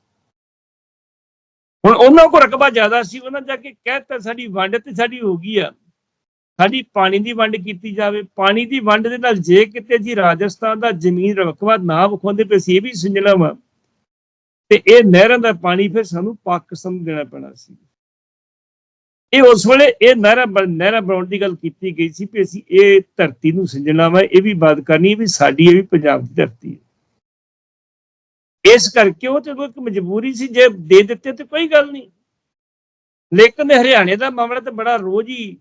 ਹੁਣ ਉਹਨਾਂ ਕੋਲ ਰਕਬਾ ਜ਼ਿਆਦਾ ਸੀ, ਉਹਨਾਂ ਜਾ ਕੇ ਕਹਿਤਾ ਸਾਡੀ ਵੰਡ ਤੇ ਸਾਡੀ ਹੋ ਗਈ ਆ। ਸਾਡੀ ਪਾਣੀ ਦੀ ਵੰਡ ਕੀਤੀ ਜਾਵੇ, ਪਾਣੀ ਦੀ ਵੰਡ ਦੇ ਨਾਲ ਜੇ ਕਿਤੇ ਜੀ ਰਾਜਸਥਾਨ ਦਾ ਜ਼ਮੀਨ ਰਕਬਾ ਨਾ ਵਿਖਾਉਂਦੇ ਪਏ ਸੀ ਇਹ ਵੀ ਸੁਝਣਾ ਵਾ ਤੇ ਇਹ ਨਹਿਰਾਂ ਦਾ ਪਾਣੀ ਫਿਰ ਸਾਨੂੰ ਪਾਕਿਸਤਾਨ ਨੂੰ ਦੇਣਾ ਪੈਣਾ ਸੀ। ਇਹ ਉਸ ਵੇਲੇ ਇਹ ਨਹਿਰਾਂ ਬਣ- ਨਹਿਰਾਂ ਬਣਾਉਣ ਦੀ ਗੱਲ ਕੀਤੀ ਗਈ ਸੀ ਕਿ ਅਸੀਂ ਇਹ ਧਰਤੀ ਨੂੰ ਸਿੰਜਣਾ ਵਾ, ਇਹ ਵੀ ਬਾਤ ਕਰਨੀ ਵੀ ਸਾਡੀ ਇਹ ਵੀ ਪੰਜਾਬ ਦੀ ਧਰਤੀ ਹੈ। ਇਸ ਕਰਕੇ ਉਹ ਤੇ ਇੱਕ ਮਜਬੂਰੀ ਸੀ ਜੇ ਦੇ ਦਿੱਤੇ ਤੇ ਕੋਈ ਗੱਲ ਨਹੀਂ। ਲੇਕਿਨ ਹਰਿਆਣੇ ਦਾ ਮਾਮਲਾ ਤਾਂ ਬੜਾ ਰੋਜ਼ ਹੀ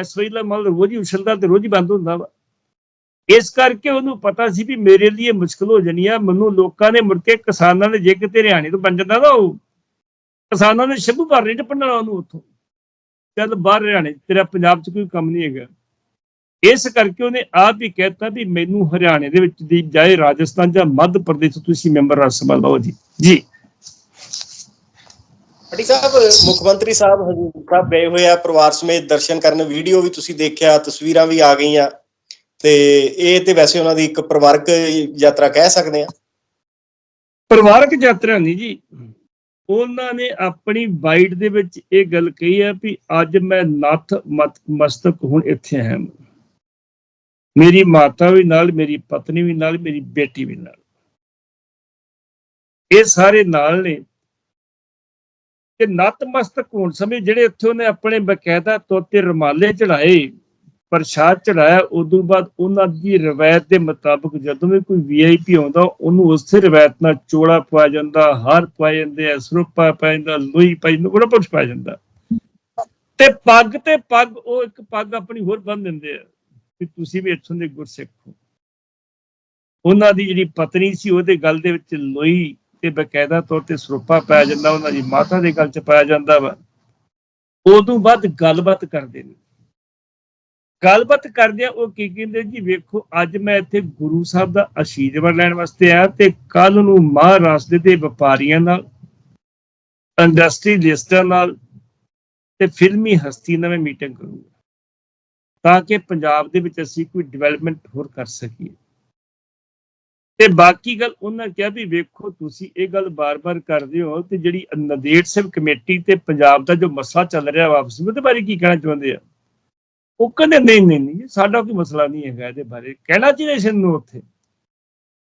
ਇਸ ਦਾ ਮਾਮਲਾ ਰੋਜ਼ ਹੀ ਉਛਲਦਾ ਤੇ ਰੋਜ਼ ਹੀ ਬੰਦ ਹੁੰਦਾ ਵਾ। ਇਸ ਕਰਕੇ ਉਹਨੂੰ ਪਤਾ ਸੀ ਵੀ ਮੇਰੇ ਲਈ ਮੁਸ਼ਕਲ ਹੋ ਜਾਣੀ ਆ। ਮੈਨੂੰ ਲੋਕਾਂ ਨੇ ਮੁੜ ਕੇ ਕਿਸਾਨਾਂ ਨੇ ਜੇ ਕਿਤੇ ਹਰਿਆਣੇ ਤੋਂ ਬਣ ਜਾਂਦਾ ਨਾ ਉਹ। ਕਿਸਾਨਾਂ ਨੇ ਸ਼ਬੂ ਭਰ ਨਹੀਂ ਟਪਣਾ ਉਹਨੂੰ ਉੱਥੋਂ। ਚੱਲ ਬਾਹਰ ਹਰਿਆਣੇ ਤੇਰਾ ਪੰਜਾਬ 'ਚ ਕੋਈ ਕੰਮ ਨਹੀਂ ਹੈਗਾ। ਇਸ ਕਰਕੇ ਉਹਨੇ ਆਪ ਹੀ ਕਹਿਤਾ ਵੀ ਮੈਨੂੰ ਹਰਿਆਣੇ ਦੇ ਵਿੱਚ ਦੀ ਬਜਾਏ ਰਾਜਸਥਾਨ ਜਾਂ ਮੱਧ ਪ੍ਰਦੇਸ਼ ਤੁਸੀਂ ਮੈਂਬਰ ਰਾਜ ਸਭਾ ਲਓ ਜੀ। ਜੀ। ਪਟੀ ਸਾਹਿਬ, ਮੁੱਖ ਮੰਤਰੀ ਸਾਹਿਬ, ਹਜੂਰ ਸਾਹਿਬ ਗਏ ਹੋਏ ਆ, ਪਰਿਵਾਰ ਸਮੇਤ ਦਰਸ਼ਨ ਕਰਨ। ਵੀਡੀਓ ਵੀ ਤੁਸੀਂ ਦੇਖਿਆ, ਤਸਵੀਰਾਂ ਵੀ ਆ ਗਈਆਂ। ਤੇ ਇਹ ਤੇ ਵੈਸੇ ਉਹਨਾਂ ਦੀ ਇੱਕ ਪਰਿਵਾਰਕ ਯਾਤਰਾ ਕਹਿ ਸਕਦੇ ਆ। ਪਰਿਵਾਰਕ ਯਾਤਰਾ ਨਹੀਂ ਜੀ। ਉਹਨਾਂ ਨੇ ਆਪਣੀ ਬਾਈਟ ਦੇ ਵਿੱਚ ਇਹ ਗੱਲ ਕਹੀ ਹੈ ਵੀ ਅੱਜ ਮੈਂ ਨੱਥ ਮਤ, ਮਸਤਕ ਹੁਣ ਇੱਥੇ ਹਾਂ ਮੇਰੀ ਮਾਤਾ ਵੀ ਨਾਲ, ਮੇਰੀ ਪਤਨੀ ਵੀ ਨਾਲ, ਮੇਰੀ ਬੇਟੀ ਵੀ ਨਾਲ। ਇਹ ਸਾਰੇ ਨਾਲ ਨੇ। ਤੇ ਨਤਮਸਤਕ ਹੋਣ ਸਮੇਂ ਜਿਹੜੇ ਇੱਥੇ ਉਹਨੇ ਆਪਣੇ ਬਕਾਇਦਾ ਤੌਰ ਤੇ ਰਮਾਲੇ ਚੜਾਏ ਪ੍ਰਸ਼ਾਦ ਚੜਾਇਆ ਉਦੋਂ ਬਾਅਦ ਉਹਨਾਂ ਦੀ ਰਵਾਇਤ ਦੇ ਮੁਤਾਬਕ ਜਦੋਂ ਵੀ ਕੋਈ ਵੀਆਈਪੀ ਆਉਂਦਾ, ਉਹਨੂੰ ਉਸੇ ਰਵਾਇਤ ਨਾਲ ਚੋਲਾ ਪਾਇਆ ਜਾਂਦਾ, ਹਾਰ ਪਾਏ ਜਾਂਦੇ ਆ, ਸਰੂਪਾ ਪਾਇਆ ਜਾਂਦਾ, ਲੋਈ ਪਾਈ ਜਾਂਦਾ ਬੜਾ ਪੁੱਛ ਪਾਇਆ ਜਾਂਦਾ। ਤੇ ਪੱਗ ਤੇ ਪੱਗ, ਉਹ ਇੱਕ ਪੱਗ ਆਪਣੀ ਹੋਰ ਬੰਨ ਦਿੰਦੇ ਆ ਕਿ ਤੁਸੀਂ ਵੀ ਇੱਥੋਂ ਦੇ ਗੁਰਸਿੱਖ ਹੋ। ਉਹਨਾਂ ਦੀ ਜਿਹੜੀ ਪਤਨੀ ਸੀ, ਉਹਦੇ ਗੱਲ ਦੇ ਵਿੱਚ ਲੋਈ ਤੇ ਬਕਾਇਦਾ ਤੌਰ ਤੇ ਸਰੂਪਾ ਪਾਇਆ ਜਾਂਦਾ, ਉਹਨਾਂ ਦੀ ਮਾਤਾ ਦੇ ਗਲ 'ਚ ਪਾਇਆ ਜਾਂਦਾ ਵਾ। ਉਦੋਂ ਬਾਅਦ ਗੱਲਬਾਤ ਕਰਦੇ ਨੇ। ਗੱਲਬਾਤ ਕਰਦੇ ਆ, ਉਹ ਕੀ ਕਹਿੰਦੇ ਜੀ, ਵੇਖੋ, ਅੱਜ ਮੈਂ ਇੱਥੇ ਗੁਰੂ ਸਾਹਿਬ ਦਾ ਆਸ਼ੀਰਵਾਦ ਲੈਣ ਵਾਸਤੇ ਆਇਆ ਤੇ ਕੱਲ ਨੂੰ ਮਹਾਰਾਸ਼ਟਰ ਦੇ ਵਪਾਰੀਆਂ ਨਾਲ ਇੰਡਸਟਰੀਲਿਸਟਾਂ ਨਾਲ ਤੇ ਫਿਲਮੀ ਹਸਤੀ ਨਾਲ ਮੈਂ ਮੀਟਿੰਗ ਕਰੂੰਗਾ। ਤਾਂ ਕਿ ਪੰਜਾਬ ਦੇ ਵਿੱਚ ਅਸੀਂ ਕੋਈ ਡਿਵੈਲਪਮੈਂਟ ਹੋਰ ਕਰ ਸਕੀਏ। ਤੇ ਬਾਕੀ ਗੱਲ ਉਹਨਾਂ ਕਿਹਾ ਵੀ ਵੇਖੋ ਤੁਸੀਂ ਇਹ ਗੱਲ ਬਾਰ-ਬਾਰ ਕਰਦੇ ਹੋ ਤੇ ਜਿਹੜੀ ਨੰਦੇੜ ਸਿੰਘ ਕਮੇਟੀ ਤੇ ਪੰਜਾਬ ਦਾ ਜੋ ਮਸਲਾ ਚੱਲ ਰਿਹਾ ਵਾਪਸ, ਉਹਦੇ ਬਾਰੇ ਕੀ ਕਹਿਣਾ ਚਾਹੁੰਦੇ ਆ? ਉਹ ਕਹਿੰਦੇ, ਨਹੀਂ ਨਹੀਂ ਨਹੀਂ, ਸਾਡਾ ਕੋਈ ਮਸਲਾ ਨਹੀਂ ਹੈਗਾ ਇਹਦੇ ਬਾਰੇ। ਕਹਿਣਾ ਚਾਹੀਦਾ ਸੀ ਨੂੰ ਉੱਥੇ?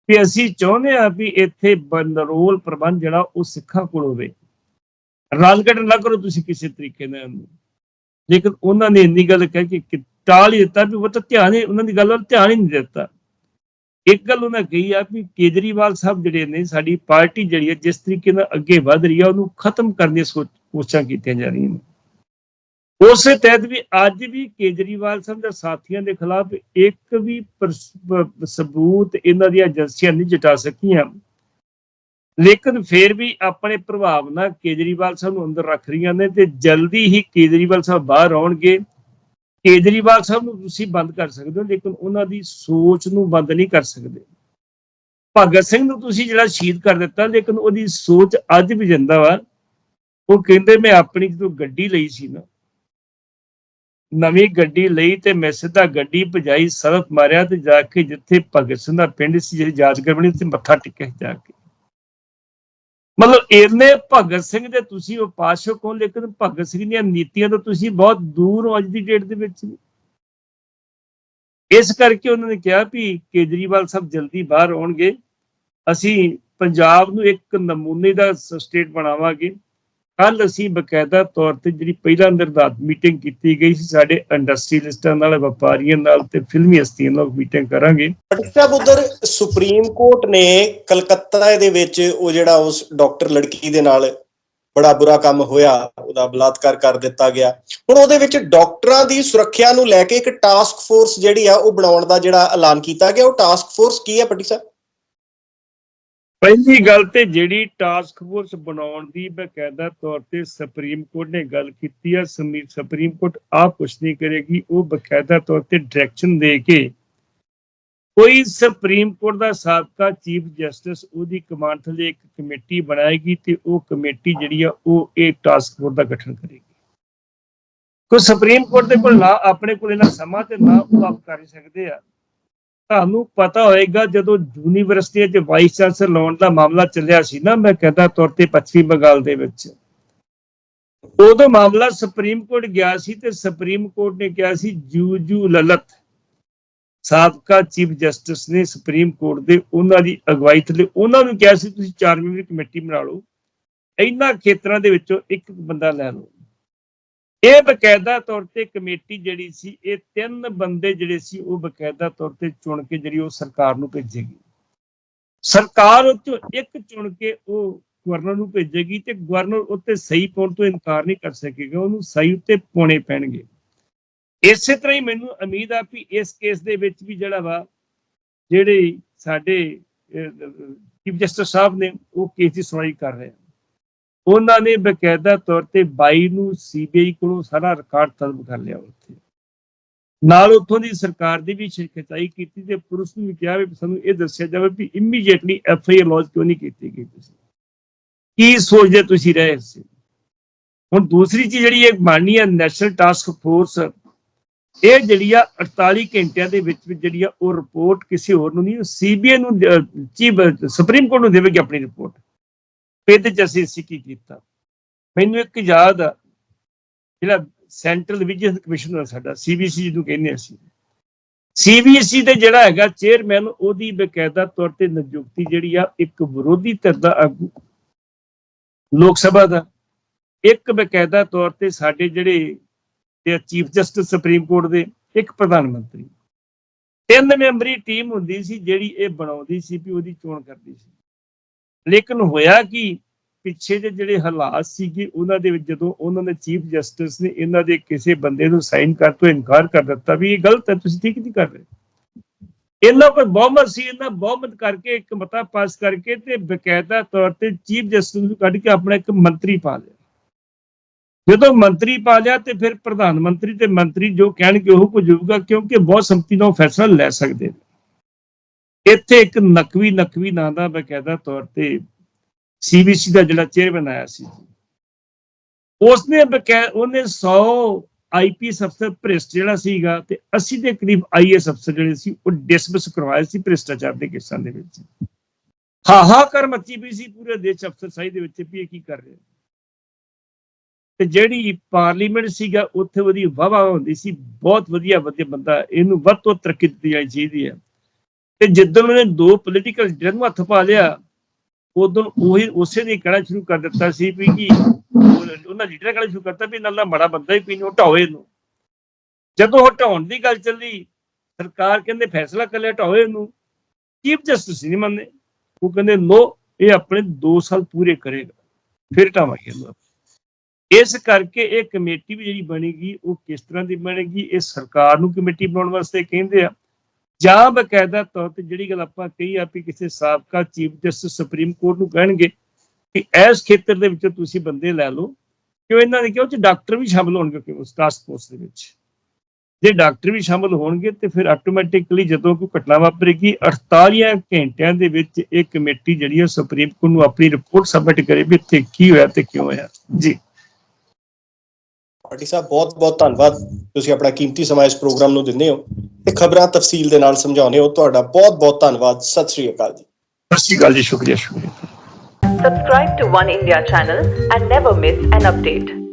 ਵੀ ਅਸੀਂ ਚਾਹੁੰਦੇ ਆ ਵੀ ਇੱਥੇ ਬੰਦਰੋਲ ਪ੍ਰਬੰਧ ਜਿਹੜਾ ਉਹ ਸਿੱਖਾਂ ਕੋਲ ਹੋਵੇ। ਰਲਗੜ ਨਾ ਕਰੋ ਤੁਸੀਂ ਕਿਸੇ ਤਰੀਕੇ ਨਾਲ ਲੇਕਿਨ ਉਹਨਾਂ ਨੇ ਇੰਨੀ ਗੱਲ ਕਹਿ ਕੇ ਟਾਲ ਹੀ ਦਿੱਤਾ ਵੀ ਉਹ ਤਾਂ ਧਿਆਨ ਹੀ, ਉਹਨਾਂ ਦੀ ਗੱਲ ਵੱਲ ਧਿਆਨ ਹੀ ਨਹੀਂ ਦਿੱਤਾ। ਇੱਕ ਗੱਲ ਉਹਨਾਂ ਕਹੀ ਆ ਵੀ ਕੇਜਰੀਵਾਲ ਸਾਹਿਬ ਜਿਹੜੇ ਨੇ, ਸਾਡੀ ਪਾਰਟੀ ਜਿਹੜੀ ਹੈ ਜਿਸ ਤਰੀਕੇ ਨਾਲ ਅੱਗੇ ਵਧ ਰਹੀ ਹੈ ਉਹਨੂੰ ਖਤਮ ਕਰਨ ਦੀਆਂ ਸੋਚ- ਕੋਸ਼ਿਸ਼ਾਂ ਕੀਤੀਆਂ ਜਾ ਰਹੀਆਂ ਨੇ। ਉਸੇ ਤਹਿਤ ਵੀ ਅੱਜ ਵੀ ਕੇਜਰੀਵਾਲ ਸਾਹਿਬ ਦੇ ਸਾਥੀਆਂ ਦੇ ਖਿਲਾਫ ਇੱਕ ਵੀ ਸਬੂਤ ਇਹਨਾਂ ਦੀਆਂ ਏਜੰਸੀਆਂ ਨਹੀਂ ਜਟਾ ਸਕੀਆਂ। ਲੇਕਿਨ ਫਿਰ ਵੀ ਆਪਣੇ ਪ੍ਰਭਾਵ ਨਾਲ ਕੇਜਰੀਵਾਲ ਸਾਹਿਬ ਨੂੰ ਅੰਦਰ ਰੱਖ ਰਹੀਆਂ ਨੇ ਤੇ ਜਲਦੀ ਹੀ ਕੇਜਰੀਵਾਲ ਸਾਹਿਬ ਬਾਹਰ ਆਉਣਗੇ। ਕੇਜਰੀਵਾਲ ਸਾਹਿਬ ਨੂੰ ਤੁਸੀਂ ਬੰਦ ਕਰ ਸਕਦੇ ਹੋ, ਲੇਕਿਨ ਉਹਨਾਂ ਦੀ ਸੋਚ ਨੂੰ ਬੰਦ ਨਹੀਂ ਕਰ ਸਕਦੇ। ਭਗਤ ਸਿੰਘ ਨੂੰ ਤੁਸੀਂ ਜਿਹੜਾ ਸ਼ਹੀਦ ਕਰ ਦਿੱਤਾ, ਲੇਕਿਨ ਉਹਦੀ ਸੋਚ ਅੱਜ ਵੀ ਜਿੰਦਾ ਵਾ। ਉਹ ਕਹਿੰਦੇ, ਮੈਂ ਆਪਣੀ ਜਦੋਂ ਗੱਡੀ ਲਈ ਸੀ ਨਾ, ਨਵੀਂ ਗੱਡੀ ਲਈ ਤੇ ਮੈਂ ਸਿੱਧਾ ਗੱਡੀ ਭਜਾਈ ਸਰਫ ਮਾਰਿਆ ਤੇ ਜਾ ਕੇ ਜਿੱਥੇ ਭਗਤ ਸਿੰਘ ਦਾ ਪਿੰਡ ਸੀ, ਜਿਹੜੀ ਯਾਦਗਾਰ ਬਣੀ, ਉੱਥੇ ਮੱਥਾ ਟੇਕਿਆ ਜਾ ਕੇ। ਮਤਲਬ ਇਹਨੇ ਭਗਤ ਸਿੰਘ ਦੇ ਤੁਸੀਂ ਉਪਾਸ਼ਕ ਹੋ ਲੇਕਿਨ ਭਗਤ ਸਿੰਘ ਦੀਆਂ ਨੀਤੀਆਂ ਤੋਂ ਤੁਸੀਂ ਬਹੁਤ ਦੂਰ ਹੋ ਅੱਜ ਦੀ ਡੇਟ ਦੇ ਵਿੱਚ। ਇਸ ਕਰਕੇ ਉਹਨਾਂ ਨੇ ਕਿਹਾ ਵੀ ਕੇਜਰੀਵਾਲ ਸਾਹਿਬ ਜਲਦੀ ਬਾਹਰ ਆਉਣਗੇ। ਅਸੀਂ ਪੰਜਾਬ ਨੂੰ ਇੱਕ ਨਮੂਨੇ ਦਾ ਸਟੇਟ ਬਣਾਵਾਂਗੇ। ਕੱਲ ਅਸੀਂ ਬਕਾਇਦਾ ਤੌਰ ਤੇ ਜਿਹੜੀ ਪਹਿਲਾ ਨਿਰਧਾਰਤ ਮੀਟਿੰਗ ਕੀਤੀ ਗਈ ਸੀ, ਸਾਡੇ ਇੰਡਸਟਰੀਲਿਸਟਾਂ ਨਾਲ, ਵਪਾਰੀਆਂ ਨਾਲ ਤੇ ਫਿਲਮੀ ਹਸਤੀਆਂ ਨਾਲ ਮੀਟਿੰਗ ਕਰਾਂਗੇ। ਪਟੀ ਸਾਹਿਬ ਸੁਪਰੀਮ ਕੋਰਟ ਨੇ ਕਲਕੱਤਾ ਦੇ ਵਿੱਚ ਉਹ ਜਿਹੜਾ ਉਸ ਡਾਕਟਰ ਲੜਕੀ ਦੇ ਨਾਲ ਬੜਾ ਬੁਰਾ ਕੰਮ ਹੋਇਆ, ਉਹਦਾ ਬਲਾਤਕਾਰ ਕਰ ਦਿੱਤਾ ਗਿਆ। ਹੁਣ ਉਹਦੇ ਵਿੱਚ ਡਾਕਟਰਾਂ ਦੀ ਸੁਰੱਖਿਆ ਨੂੰ ਲੈ ਕੇ ਇੱਕ ਟਾਸਕ ਫੋਰਸ ਜਿਹੜੀ ਆ, ਉਹ ਬਣਾਉਣ ਦਾ ਜਿਹੜਾ ਐਲਾਨ ਕੀਤਾ ਗਿਆ। ਉਹ ਟਾਸਕ ਫੋਰਸ ਕੀ ਹੈ ਪਟੀ ਸਾਹਿਬ? ਪਹਿਲੀ ਗੱਲ ਤੇ ਜਿਹੜੀ ਟਾਸਕ ਫੋਰਸ ਬਣਾਉਣ ਦੀ ਬਕਾਇਦਾ ਤੌਰ ਤੇ ਸੁਪਰੀਮ ਕੋਰਟ ਨੇ ਗੱਲ ਕੀਤੀ ਆ ਸੁਪਰੀਮ ਕੋਰਟ ਆਪ ਕੁਛ ਨਹੀਂ ਕਰੇਗੀ, ਉਹ ਬਕਾਇਦਾ ਤੌਰ ਤੇ ਡਾਇਰੈਕਸ਼ਨ ਦੇ ਕੇ ਕੋਈ ਸੁਪਰੀਮ ਕੋਰਟ ਦਾ ਸਾਬਕਾ ਚੀਫ ਜਸਟਿਸ ਉਹਦੀ ਕਮਾਂਡ ਥੱਲੇ ਇੱਕ ਕਮੇਟੀ ਬਣਾਏਗੀ ਤੇ ਉਹ ਕਮੇਟੀ ਜਿਹੜੀ ਆ ਉਹ ਇਹ ਟਾਸਕ ਫੋਰਸ ਦਾ ਗਠਨ ਕਰੇਗੀ। ਕੋਈ ਸੁਪਰੀਮ ਕੋਰਟ ਦੇ ਕੋਲ ਨਾ, ਆਪਣੇ ਕੋਲ ਇਹਨਾਂ ਸਮਾਂ ਤੇ ਨਾ ਉਹ ਆਪ ਕਰ ਸਕਦੇ ਆ। ਤੁਹਾਨੂੰ ਪਤਾ ਹੋਏਗਾ ਜਦੋਂ ਯੂਨੀਵਰਸਿਟੀ 'ਚ ਵਾਈਸ ਚਾਂਸਲਰ ਲਾਉਣ ਦਾ ਮਾਮਲਾ ਚੱਲਿਆ ਸੀ ਨਾ, ਮੈਂ ਕਹਿੰਦਾ ਤੌਰ ਤੇ ਪੱਛਮੀ ਬੰਗਾਲ ਦੇ ਵਿੱਚ। ਉਦੋਂ ਮਾਮਲਾ ਸੁਪਰੀਮ ਕੋਰਟ ਗਿਆ ਸੀ ਤੇ ਸੁਪਰੀਮ ਕੋਰਟ ਨੇ ਕਿਹਾ ਸੀ, ਜੂ ਜੂ ਲਲਤ। ਸਾਬਕਾ ਚੀਫ ਜਸਟਿਸ ਨੇ ਸੁਪਰੀਮ ਕੋਰਟ ਦੇ ਉਹਨਾਂ ਦੀ ਅਗਵਾਈ ਥੱਲੇ ਉਹਨਾਂ ਨੂੰ ਕਿਹਾ ਸੀ, ਤੁਸੀਂ ਚਾਰ ਮੈਂਬਰੀ ਕਮੇਟੀ ਬਣਾ ਲਓ। ਇਹਨਾਂ ਖੇਤਰਾਂ ਦੇ ਵਿੱਚੋਂ ਇੱਕ ਬੰਦਾ ਲੈ ਲਓ। ਇਹ ਬਕਾਇਦਾ ਤੌਰ ਤੇ ਕਮੇਟੀ ਜਿਹੜੀ ਸੀ, ਇਹ ਤਿੰਨ ਬੰਦੇ ਜਿਹੜੇ ਸੀ, ਉਹ ਬਕਾਇਦਾ ਤੌਰ ਤੇ ਚੁਣ ਕੇ ਜਿਹੜੀ ਉਹ ਸਰਕਾਰ ਨੂੰ ਭੇਜੇਗੀ। ਸਰਕਾਰ ਉਹ ਚੋਂ ਇੱਕ ਚੁਣ ਕੇ ਉਹ ਗਵਰਨਰ ਨੂੰ ਭੇਜੇਗੀ ਤੇ ਗਵਰਨਰ ਉੱਤੇ ਸਹੀ ਪਾਉਣ ਤੋਂ ਇਨਕਾਰ ਨਹੀਂ ਕਰ ਸਕੇਗਾ, ਉਹਨੂੰ ਸਹੀ ਉੱਤੇ ਪਾਉਣੇ ਪੈਣਗੇ। ਇਸੇ ਤਰ੍ਹਾਂ ਹੀ ਮੈਨੂੰ ਉਮੀਦ ਆ ਵੀ ਇਸ ਕੇਸ ਦੇ ਵਿੱਚ ਵੀ ਜਿਹੜਾ ਵਾ, ਜਿਹੜੇ ਸਾਡੇ ਚੀਫ ਜਸਟਿਸ ਸਾਹਿਬ ਨੇ ਉਹ ਕੇਸ ਦੀ ਸੁਣਵਾਈ ਕਰ ਰਹੇ ਹਨ। ਉਹਨਾਂ ਨੇ ਬਕਾਇਦਾ ਤੌਰ ਤੇ 22 ਨੂੰ ਸੀਬੀਆਈ ਕੋਲੋਂ ਸਾਰਾ ਰਿਕਾਰਡ ਤਲਬ ਕਰ ਲਿਆ ਉੱਥੇ। ਨਾਲ ਉੱਥੋਂ ਦੀ ਸਰਕਾਰ ਦੀ ਵੀ ਸ਼ਿਕਾਇਤ ਕੀਤੀ ਤੇ ਪੁਲਿਸ ਨੂੰ ਵੀ ਕਿਹਾ ਵੀ ਸਾਨੂੰ ਇਹ ਦੱਸਿਆ ਜਾਵੇ ਵੀ immediately F I R launch ਕਿਉਂ ਨਹੀਂ ਕੀਤੀ ਗਈ ਤੁਸੀਂ। ਕੀ ਸੋਚਦੇ ਤੁਸੀਂ ਰਹੇ ਸੀ ਹੁਣ ਦੂਸਰੀ ਚੀਜ਼ ਜਿਹੜੀ ਇਹ ਬਣਨੀ ਹੈ ਨੈਸ਼ਨਲ ਟਾਸਕ ਫੋਰਸ ਇਹ ਜਿਹੜੀ ਆ 48 ਘੰਟਿਆਂ ਦੇ ਵਿੱਚ ਵਿੱਚ ਜਿਹੜੀ ਆ ਉਹ ਰਿਪੋਰਟ ਕਿਸੇ ਹੋਰ ਨੂੰ ਨਹੀਂ ਸੀਬੀਆਈ ਨੂੰ ਚੀਫ ਸੁਪਰੀਮ ਕੋਰਟ ਨੂੰ ਦੇਵੇਗੀ ਆਪਣੀ ਰਿਪੋਰਟ ਇਹਦੇ ਚ ਅਸੀਂ ਅਸੀਂ ਕੀ ਕੀਤਾ? ਮੈਨੂੰ ਇੱਕ ਯਾਦ ਆ, ਜਿਹੜਾ ਸੈਂਟਰਲ ਵਿਜੀਲੈਂਸ ਕਮਿਸ਼ਨਰ ਸਾਡਾ ਸੀਬੀਸੀ ਜਿਹਨੂੰ ਕਹਿੰਦੇ ਅਸੀਂ। ਸੀਬੀਸੀ ਦੇ ਜਿਹੜਾ ਹੈਗਾ ਚੇਅਰਮੈਨ, ਉਹਦੀ ਬਕਾਇਦਾ ਤੌਰ ਤੇ ਨਿਯੁਕਤੀ ਜਿਹੜੀ ਆ, ਇੱਕ ਵਿਰੋਧੀ ਧਿਰ ਦਾ ਆਗੂ, ਲੋਕ ਸਭਾ ਦਾ। ਇੱਕ ਬਕਾਇਦਾ ਤੌਰ ਤੇ ਸਾਡੇ ਜਿਹੜੇ ਤੇ ਚੀਫ ਜਸਟਿਸ ਸੁਪਰੀਮ ਕੋਰਟ ਦੇ, ਇੱਕ ਪ੍ਰਧਾਨ ਮੰਤਰੀ। ਤਿੰਨ ਮੈਂਬਰੀ ਟੀਮ ਹੁੰਦੀ ਸੀ, ਜਿਹੜੀ ਇਹ ਬਣਾਉਂਦੀ ਸੀ ਵੀ ਉਹਦੀ ਚੋਣ ਕਰਦੀ ਸੀ। ਲੇਕਿਨ ਹੋਇਆ ਕਿ? ਪਿੱਛੇ ਦੇ ਜਿਹੜੇ ਹਾਲਾਤ ਸੀਗੇ, ਉਹਨਾਂ ਦੇ ਵਿੱਚ ਜਦੋਂ ਉਹਨਾਂ ਨੇ ਚੀਫ ਜਸਟਿਸ ਨੇ ਇਹਨਾਂ ਦੇ ਕਿਸੇ ਬੰਦੇ ਨੂੰ ਸਾਈਨ ਕਰਨ ਤੋਂ ਇਨਕਾਰ ਕਰ ਦਿੱਤਾ ਵੀ ਇਹ ਗਲਤ ਹੈ, ਤੁਸੀਂ ਠੀਕ ਨਹੀਂ ਕਰ ਰਹੇ। ਇਹਨਾਂ ਕੋਲ ਬਹੁਮਤ ਸੀ, ਇਹਨਾਂ ਬਹੁਮਤ ਕਰਕੇ ਇੱਕ ਮਤਾ ਪਾਸ ਕਰਕੇ ਤੇ ਬਕਾਇਦਾ ਤੌਰ ਤੇ ਚੀਫ ਜਸਟਿਸ ਨੂੰ ਕੱਢ ਕੇ ਆਪਣਾ ਇੱਕ ਮੰਤਰੀ ਪਾ ਲਿਆ। ਜਦੋਂ ਮੰਤਰੀ ਪਾ ਲਿਆ ਤੇ ਫਿਰ ਪ੍ਰਧਾਨ ਮੰਤਰੀ ਤੇ ਮੰਤਰੀ ਜੋ ਕਹਿਣਗੇ ਉਹ ਕੁਝ ਹੋਊਗਾ ਕਿਉਂਕਿ ਬਹੁਤ ਸੰਮਤੀ ਨਾਲ ਉਹ ਫੈਸਲਾ ਲੈ ਸਕਦੇ ਨੇ। ਇੱਥੇ ਇੱਕ ਨਕਵੀ ਨਕਵੀ ਨਾਂ ਦਾ ਬਕਾਇਦਾ ਤੌਰ ਤੇ ਸੀਬੀਸੀ ਦਾ ਜਿਹੜਾ ਚੇਅਰਮੈਨ ਆਇਆ ਸੀ। ਉਸਨੇ ਬਕਾ, ਉਹਨੇ 100 ਆਈਪੀਐਸ ਅਫਸਰ ਭ੍ਰਿਸ਼ਟ ਜਿਹੜਾ ਸੀਗਾ ਤੇ 80 ਦੇ ਕਰੀਬ ਆਈਐਸ ਅਫਸਰ ਜਿਹੜੇ ਸੀ, ਉਹ ਡਿਸਮਿਸ ਕਰਵਾਏ ਸੀ ਭ੍ਰਿਸ਼ਟਾਚਾਰ ਦੇ ਕੇਸਾਂ ਦੇ ਵਿੱਚ। ਹਾਹਾਕਾਰ ਮੱਚੀ ਪਈ ਸੀ ਪੂਰੇ ਦੇਸ਼ ਅਫਸਰਸ਼ਾਹੀ ਦੇ ਵਿੱਚ ਵੀ ਇਹ ਕੀ ਕਰ ਰਿਹਾ ਤੇ ਜਿਹੜੀ ਪਾਰਲੀਮੈਂਟ ਸੀਗਾ, ਉੱਥੇ ਉਹਦੀ ਵਾਵਾ ਹੁੰਦੀ ਸੀ, ਬਹੁਤ ਵਧੀਆ ਵਧੀਆ ਬੰਦਾ, ਇਹਨੂੰ ਵੱਧ ਤੋਂ ਤਰੱਕੀ ਦਿੱਤੀ ਜਾਣੀ ਚਾਹੀਦੀ ਹੈ। ਤੇ ਜਿੱਦਣ ਉਹਨੇ ਦੋ ਪੋਲੀਟੀਕਲ ਲੀਡਰ ਨੂੰ ਹੱਥ ਪਾ ਲਿਆ, ਉਦੋਂ ਉਹੀ ਉਸੇ ਨੇ ਕਹਿਣਾ ਸ਼ੁਰੂ ਕਰ ਦਿੱਤਾ ਸੀ ਵੀ ਕਿ ਉਹਨਾਂ ਲੀਡਰਾਂ ਕਹਿਣਾ ਸ਼ੁਰੂ ਕਰਤਾ ਵੀ ਨਾਲ ਦਾ ਮਾੜਾ ਬੰਦਾ ਹੀ ਪੀਣ, ਹਟਾਓ ਇਹਨੂੰ। ਜਦੋਂ ਹਟਾਉਣ ਦੀ ਗੱਲ ਚੱਲੀ, ਸਰਕਾਰ ਕਹਿੰਦੇ ਫੈਸਲਾ ਕਰ ਲਿਆ, ਹਟਾਓ ਇਹਨੂੰ। ਚੀਫ ਜਸਟਿਸ ਨਹੀਂ ਮੰਨੇ ਉਹ ਕਹਿੰਦੇ ਨੋ ਇਹ ਆਪਣੇ 2 ਸਾਲ ਪੂਰੇ ਕਰੇਗਾ, ਫਿਰ ਹਟਾਵਾਂਗੇ ਇਹਨੂੰ ਇਸ ਕਰਕੇ ਇਹ ਕਮੇਟੀ ਵੀ ਜਿਹੜੀ ਬਣੇਗੀ, ਉਹ ਕਿਸ ਤਰ੍ਹਾਂ ਦੀ ਬਣੇਗੀ, ਇਹ ਸਰਕਾਰ ਨੂੰ ਕਮੇਟੀ ਬਣਾਉਣ ਵਾਸਤੇ ਕਹਿੰਦੇ ਆ। ਜਾਂ ਬਕਾਇਦਾ ਤੌਰ ਤੇ ਜਿਹੜੀ ਗੱਲ ਆਪਾਂ ਕਹੀ ਆ ਵੀ ਕਿਸੇ ਸਾਬਕਾ ਚੀਫ ਜਸਟਿਸ ਸੁਪਰੀਮ ਕੋਰਟ ਨੂੰ ਕਹਿਣਗੇ ਕਿ ਇਸ ਖੇਤਰ ਦੇ ਵਿੱਚੋਂ ਤੁਸੀਂ ਬੰਦੇ ਲੈ ਲਓ, ਕਿਉਂ ਇਹਨਾਂ ਨੇ ਕਿਹਾ ਉਹ ਚ ਡਾਕਟਰ ਵੀ ਸ਼ਾਮਲ ਹੋਣਗੇ ਕਿ ਉਸ ਟਾਸਕ ਫੋਰਸ ਦੇ ਵਿੱਚ। ਜੇ ਡਾਕਟਰ ਵੀ ਸ਼ਾਮਲ ਹੋਣਗੇ ਤੇ ਫਿਰ ਆਟੋਮੈਟਿਕਲੀ ਜਦੋਂ ਕੋਈ ਘਟਨਾ ਵਾਪਰੇਗੀ 48 ਘੰਟਿਆਂ ਦੇ ਵਿੱਚ ਇਹ ਕਮੇਟੀ ਜਿਹੜੀ ਹੈ ਸੁਪਰੀਮ ਕੋਰਟ ਨੂੰ ਆਪਣੀ ਰਿਪੋਰਟ ਸਬਮਿਟ ਕਰੇ ਵੀ ਇੱਥੇ ਕੀ ਹੋਇਆ ਤੇ ਕਿਉਂ ਹੋਇਆ। ਜੀ। ਪਾਰਟੀ ਸਾਹਿਬ ਬਹੁਤ ਬਹੁਤ ਧੰਨਵਾਦ। ਤੁਸੀਂ ਆਪਣਾ ਕੀਮਤੀ ਸਮਾਂ ਇਸ ਪ੍ਰੋਗਰਾਮ ਨੂੰ ਦਿੰਦੇ ਹੋ ਤੇ ਖਬਰਾਂ ਤਫਸੀਲ ਦੇ ਨਾਲ ਸਮਝਾਉਂਦੇ ਹੋ। ਤੁਹਾਡਾ ਬਹੁਤ ਬਹੁਤ ਧੰਨਵਾਦ। ਸਤਿ ਸ੍ਰੀ ਅਕਾਲ ਜੀ। ਸਤਿ ਸ਼੍ਰੀ ਅਕਾਲ ਜੀ ਸ਼ੁਕਰੀਆ ਸ਼ੁਕਰੀਆ। Subscribe to One India channel and never miss an update.